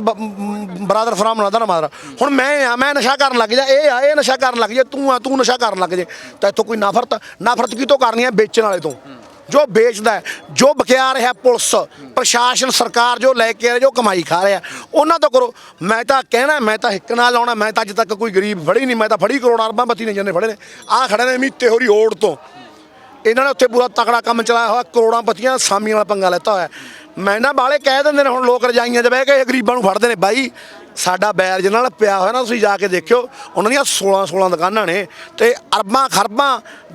ਬਰਾਦਰ ਫਰਾਮ ਨਾ ਨਾ ਮਾਦਰ। ਹੁਣ ਮੈਂ ਆ, ਮੈਂ ਨਸ਼ਾ ਕਰਨ ਲੱਗ ਜਾ, ਇਹ ਆ, ਇਹ ਨਸ਼ਾ ਕਰਨ ਲੱਗ ਜਾ, ਤੂੰ ਆ, ਤੂੰ ਨਸ਼ਾ ਕਰਨ ਲੱਗ ਜੇ। ਤਾਂ ਇੱਥੋਂ ਕੋਈ ਨਫ਼ਰਤ ਨਫ਼ਰਤ ਕੀ ਤੋਂ ਕਰਨੀ ਹੈ ਵੇਚਣ ਵਾਲੇ ਤੋਂ? ਜੋ ਵੇਚਦਾ ਜੋ ਬਕਿਆ ਰਿਹਾ ਪੁਲਿਸ, ਪ੍ਰਸ਼ਾਸਨ, ਸਰਕਾਰ ਜੋ ਲੈ ਕੇ ਆ ਜੋ ਕਮਾਈ ਖਾ ਰਿਹਾ, ਉਹਨਾਂ ਤੋਂ ਕਰੋ। ਮੈਂ ਤਾਂ ਕਹਿਣਾ, ਮੈਂ ਤਾਂ ਹਿੱਕ ਨਾਲ ਲਾਉਣਾ ਮੈਂ ਤਾਂ ਅੱਜ ਤੱਕ ਕੋਈ ਗਰੀਬ ਫੜੀ ਨਹੀਂ, ਮੈਂ ਤਾਂ ਫੜੀ ਕਰੋੜਾਂ ਅਰਬਾਂ ਬੱਤੀ ਨੇ ਜੰਨੇ ਫੜੇ ਨੇ। ਆਹ ਖੜੇ ਨੇ ਮੀਤੇ ਹੋਰੀ ਓੜ ਤੋਂ। ਇਹਨਾਂ ਨੇ ਉੱਥੇ ਪੂਰਾ ਤਕੜਾ ਕੰਮ ਚਲਾਇਆ ਹੋਇਆ, ਕਰੋੜਾਂ ਪਤੀਆਂ ਸਾਮੀਆਂ ਵਾਲਾ ਪੰਗਾ ਲੈਤਾ ਹੋਇਆ। ਮੈਂ ਨਾ ਬਾਲੇ ਕਹਿ ਦਿੰਦੇ ਨੇ ਹੁਣ ਲੋਕ ਰਜਾਈਆਂ 'ਚ ਬਹਿ ਕੇ ਗਰੀਬਾਂ ਨੂੰ ਫੜਦੇ ਨੇ ਬਾਈ ਸਾਡਾ ਬੈਰ ਜਿਹਨਾਂ ਨਾਲ ਪਿਆ ਹੋਇਆ ਨਾ ਤੁਸੀਂ ਜਾ ਕੇ ਦੇਖਿਓ ਉਹਨਾਂ ਦੀਆਂ 16 16 ਦੁਕਾਨਾਂ ਨੇ ਤੇ ਅਰਬਾਂ ਖਰਬਾਂ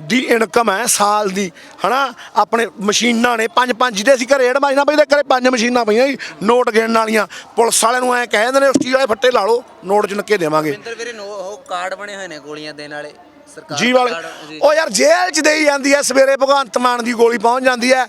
ਦੀ ਇਨਕਮ ਹੈ ਸਾਲ ਦੀ ਹਨਾ ਆਪਣੇ ਮਸ਼ੀਨਾਂ ਨੇ ਪੰਜ ਪੰਜ ਜਿਹਦੇ ਅਸੀਂ ਘਰੇ ਅੜਮਾਈਨਾ ਬਈ ਦੇ ਘਰੇ ਪੰਜ ਮਸ਼ੀਨਾਂ ਪਈਆਂ ਜੀ ਨੋਟ ਗਿਣਨ ਵਾਲੀਆਂ ਪੁਲਿਸ ਵਾਲਿਆਂ ਨੂੰ ਐ ਕਹਿ ਦਿੰਦੇ ਨੇ ਸਟੀਲ ਵਾਲੇ ਫੱਟੇ ਲਾ ਲਓ ਨੋਟ ਚ ਨੱਕੇ ਦੇਵਾਂਗੇ ਵੀਰੇ ਨੋ ਉਹ ਕਾਰਡ ਬਣੇ ਹੋਏ ਨੇ ਗੋਲੀਆਂ ਦੇਣ ਵਾਲੇ ਸਰਕਾਰ ਜੀ ਵਾਲੇ। ਉਹ ਯਾਰ ਜੇਲ੍ਹ ਚ ਦੇਈ ਜਾਂਦੀ ਹੈ ਸਵੇਰੇ ਭਗਵੰਤ ਮਾਨ ਦੀ ਗੋਲੀ ਪਹੁੰਚ ਜਾਂਦੀ ਹੈ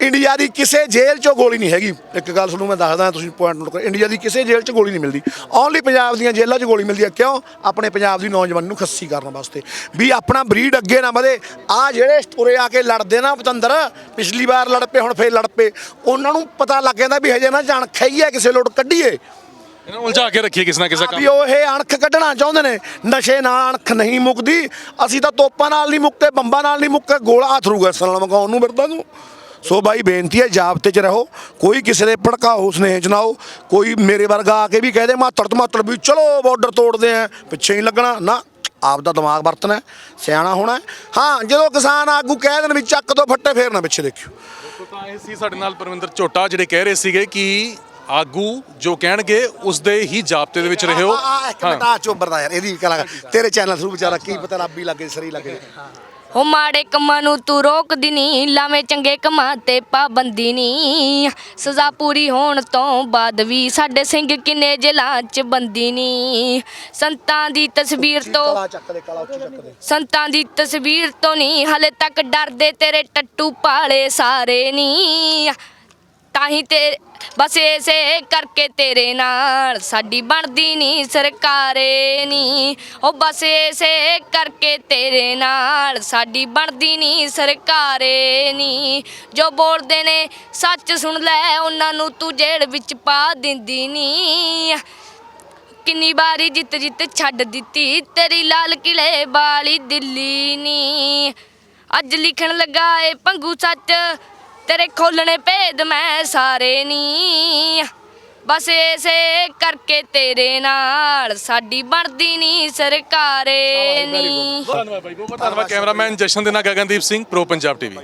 ਇੰਡੀਆ ਦੀ ਕਿਸੇ ਜੇਲ੍ਹ ਚੋਂ ਗੋਲੀ ਨਹੀਂ ਹੈਗੀ। ਇੱਕ ਗੱਲ ਤੁਹਾਨੂੰ ਮੈਂ ਦੱਸਦਾ ਤੁਸੀਂ ਪੁਆਇੰਟ ਨੋਟ ਕਰੋ। ਇੰਡੀਆ ਦੀ ਕਿਸੇ ਜੇਲ੍ਹ ਚ ਗੋਲੀ ਨਹੀਂ ਮਿਲਦੀ। ਓਨਲੀ ਪੰਜਾਬ ਦੀਆਂ ਜੇਲ੍ਹਾਂ 'ਚ ਗੋਲੀ ਮਿਲਦੀ ਹੈ। ਕਿਉਂ? ਆਪਣੇ ਪੰਜਾਬ ਦੀ ਨੌਜਵਾਨੀ ਨੂੰ ਖੱਸੀ ਕਰਨ ਵਾਸਤੇ। ਵੀ ਆਪਣਾ ਬਰੀਡ ਅੱਗੇ ਨਾ ਵਧੇ। ਆ ਜਿਹੜੇ ਉਰੇ ਆ ਕੇ ਲੜਦੇ ਨਾ ਪਤੰਦਰ ਪਿਛਲੀ ਵਾਰ ਲੜ ਪਏ ਹੁਣ ਫੇਰ ਲੜ ਪਏ। ਉਹਨਾਂ ਨੂੰ ਪਤਾ ਲੱਗ ਜਾਂਦਾ ਵੀ ਹਜੇ ਨਾ ਜਾਣ ਖਾਈ ਹੈ ਕਿਸੇ ਲੋਟ ਕੱਢੀਏ। ਇਹਨਾਂ ਨੂੰ ਉਲਝਾ ਕੇ ਰੱਖੀਏ ਕਿਸੇ ਨਾ ਕਿਸੇ ਵੀ ਕੰਮ। ਉਹ ਇਹ ਅਣਖ ਕੱਢਣਾ ਚਾਹੁੰਦੇ ਨੇ। ਨਸ਼ੇ ਨਾਲ ਅਣਖ ਨਹੀਂ ਮੁੱਕਦੀ। ਅਸੀਂ ਤਾਂ ਤੋਪਾਂ ਨਾਲ ਨਹੀਂ ਮੁੱਕਦੇ ਬੰਬਾਂ ਨਾਲ ਨਹੀਂ ਮੁੱਕਦੇ। ਗੋਲਾ ਅਥਰੂ ਗੈਸ ਨਾਲ ਮਕਾਉਣ ਨੂੰ ਮਿਲਦਾ ਤੂੰ ਸੋ ਬਾਈ ਬੇਨਤੀ ਹੈ ਜਾਬਤੇ 'ਚ ਰਹੋ। ਕੋਈ ਕਿਸੇ ਦੇ ਭੜਕਾਓ ਸਨੇਹ 'ਚ ਨਾ ਆਓ। ਕੋਈ ਮੇਰੇ ਵਰਗਾ ਆ ਕੇ ਵੀ ਕਹਦੇ ਮਾਤੜ ਮਾਤੜ ਵੀ ਚਲੋ ਬਾਰਡਰ ਤੋੜਦੇ ਆ ਪਿੱਛੇ ਨਹੀਂ ਲੱਗਣਾ। ਨਾ ਆਪ ਦਾ ਦਿਮਾਗ ਵਰਤਣਾ ਹੈ, ਸਿਆਣਾ ਹੋਣਾ ਹੈ। ਹਾਂ ਜਦੋਂ ਕਿਸਾਨ ਆਗੂ ਕਹਿ ਦੇਣ ਵੀ ਚੱਕ ਦੋ ਫੱਟੇ ਫੇਰ ਨਾ ਪਿੱਛੇ ਦੇਖਿਓ। ਤਾਂ ਇਹ ਸੀ ਸਾਡੇ ਨਾਲ ਪਰਮਿੰਦਰ ਝੋਟਾ ਜਿਹੜੇ ਕਹਿ ਰਹੇ ਸੀਗੇ ਕਿ ਆਗੂ ਜੋ ਕਹਿਣਗੇ ਉਸ ਦੇ ਹੀ ਜਾਬਤੇ ਦੇ ਵਿੱਚ ਰਹਿਓ ਆ ਇੱਕ ਮਿੰਟ ਆ ਚੋਬਰ ਦਾ ਯਾਰ ਇਹਦੀ ਕਲਾ ਤੇਰੇ ਚੈਨਲ ਥਰੂ ਵਿਚਾਰਾ ਕੀ ਪਤਾ ਰੱਬੀ ਲੱਗੇ ਸਰੀ ਲੱਗੇ। ਹੋ ਮਾੜੇ ਕੰਮਾਂ ਨੂੰ ਤੂੰ ਰੋਕਦੀ ਨਹੀਂ ਲਾਵੇਂ ਚੰਗੇ ਕੰਮਾਂ ਤੇ ਪਾਬੰਦੀ ਨਹੀਂ ਸਜ਼ਾ ਪੂਰੀ ਹੋਣ ਤੋਂ ਬਾਅਦ ਵੀ ਸਾਡੇ ਸਿੰਘ ਕਿੰਨੇ ਜੇਲਾਂ 'ਚ ਬੰਦੀ ਨਹੀਂ ਸੰਤਾਂ ਦੀ ਤਸਵੀਰ ਤੋਂ ਸੰਤਾਂ ਦੀ ਤਸਵੀਰ ਤੋਂ ਨਹੀਂ ਹਲੇ ਤੱਕ ਡਰਦੇ ਤੇਰੇ ਟੱਟੂ ਪਾਲੇ ਸਾਰੇ ਨਹੀਂ ਤਾਂ ਹੀ ਤੇ ਬਸ ਐਸੇ ਕਰਕੇ ਤੇਰੇ ਨਾਲ ਸਾਡੀ ਬਣਦੀ ਨਹੀਂ ਸਰਕਾਰੇ ਨਹੀਂ ਉਹ ਬਸ ਐਸੇ ਕਰਕੇ ਤੇਰੇ ਨਾਲ ਸਾਡੀ ਬਣਦੀ ਨਹੀਂ ਸਰਕਾਰੇ ਨਹੀਂ ਜੋ ਬੋਲਦੇ ਨੇ, ਸੱਚ ਸੁਣ ਲੈ, ਉਹਨਾਂ ਨੂੰ ਤੂੰ ਜੇਲ੍ਹ ਵਿੱਚ ਪਾ ਦਿੰਦੀ ਨਹੀਂ ਕਿੰਨੀ ਵਾਰੀ ਜਿੱਤ ਜਿੱਤ ਛੱਡ ਦਿੱਤੀ ਤੇਰੀ ਲਾਲ ਕਿਲੇ ਵਾਲੀ ਦਿੱਲੀ ਨੀ। ਅੱਜ ਲਿਖਣ ਲੱਗਾ ਏ ਪੰਗੂ ਸੱਚ ਤੇਰੇ ਖੋਲਣੇ ਭੇਦ ਮੈਂ ਸਾਰੇ ਨੀ ਬਸ ਐਸੇ ਕਰਕੇ ਤੇਰੇ ਨਾਲ ਸਾਡੀ ਬਣਦੀ ਨਹੀਂ ਸਰਕਾਰੇ ਨੀ ਧੰਨਵਾਦ ਬਾਈ ਬਹੁਤ ਧੰਨਵਾਦ। ਕੈਮਰਾਮੈਨ ਜਸ਼ਨ ਦੇ ਨਾਲ ਗਗਨਦੀਪ ਸਿੰਘ ਪ੍ਰੋ ਪੰਜਾਬ ਟੀਵੀ।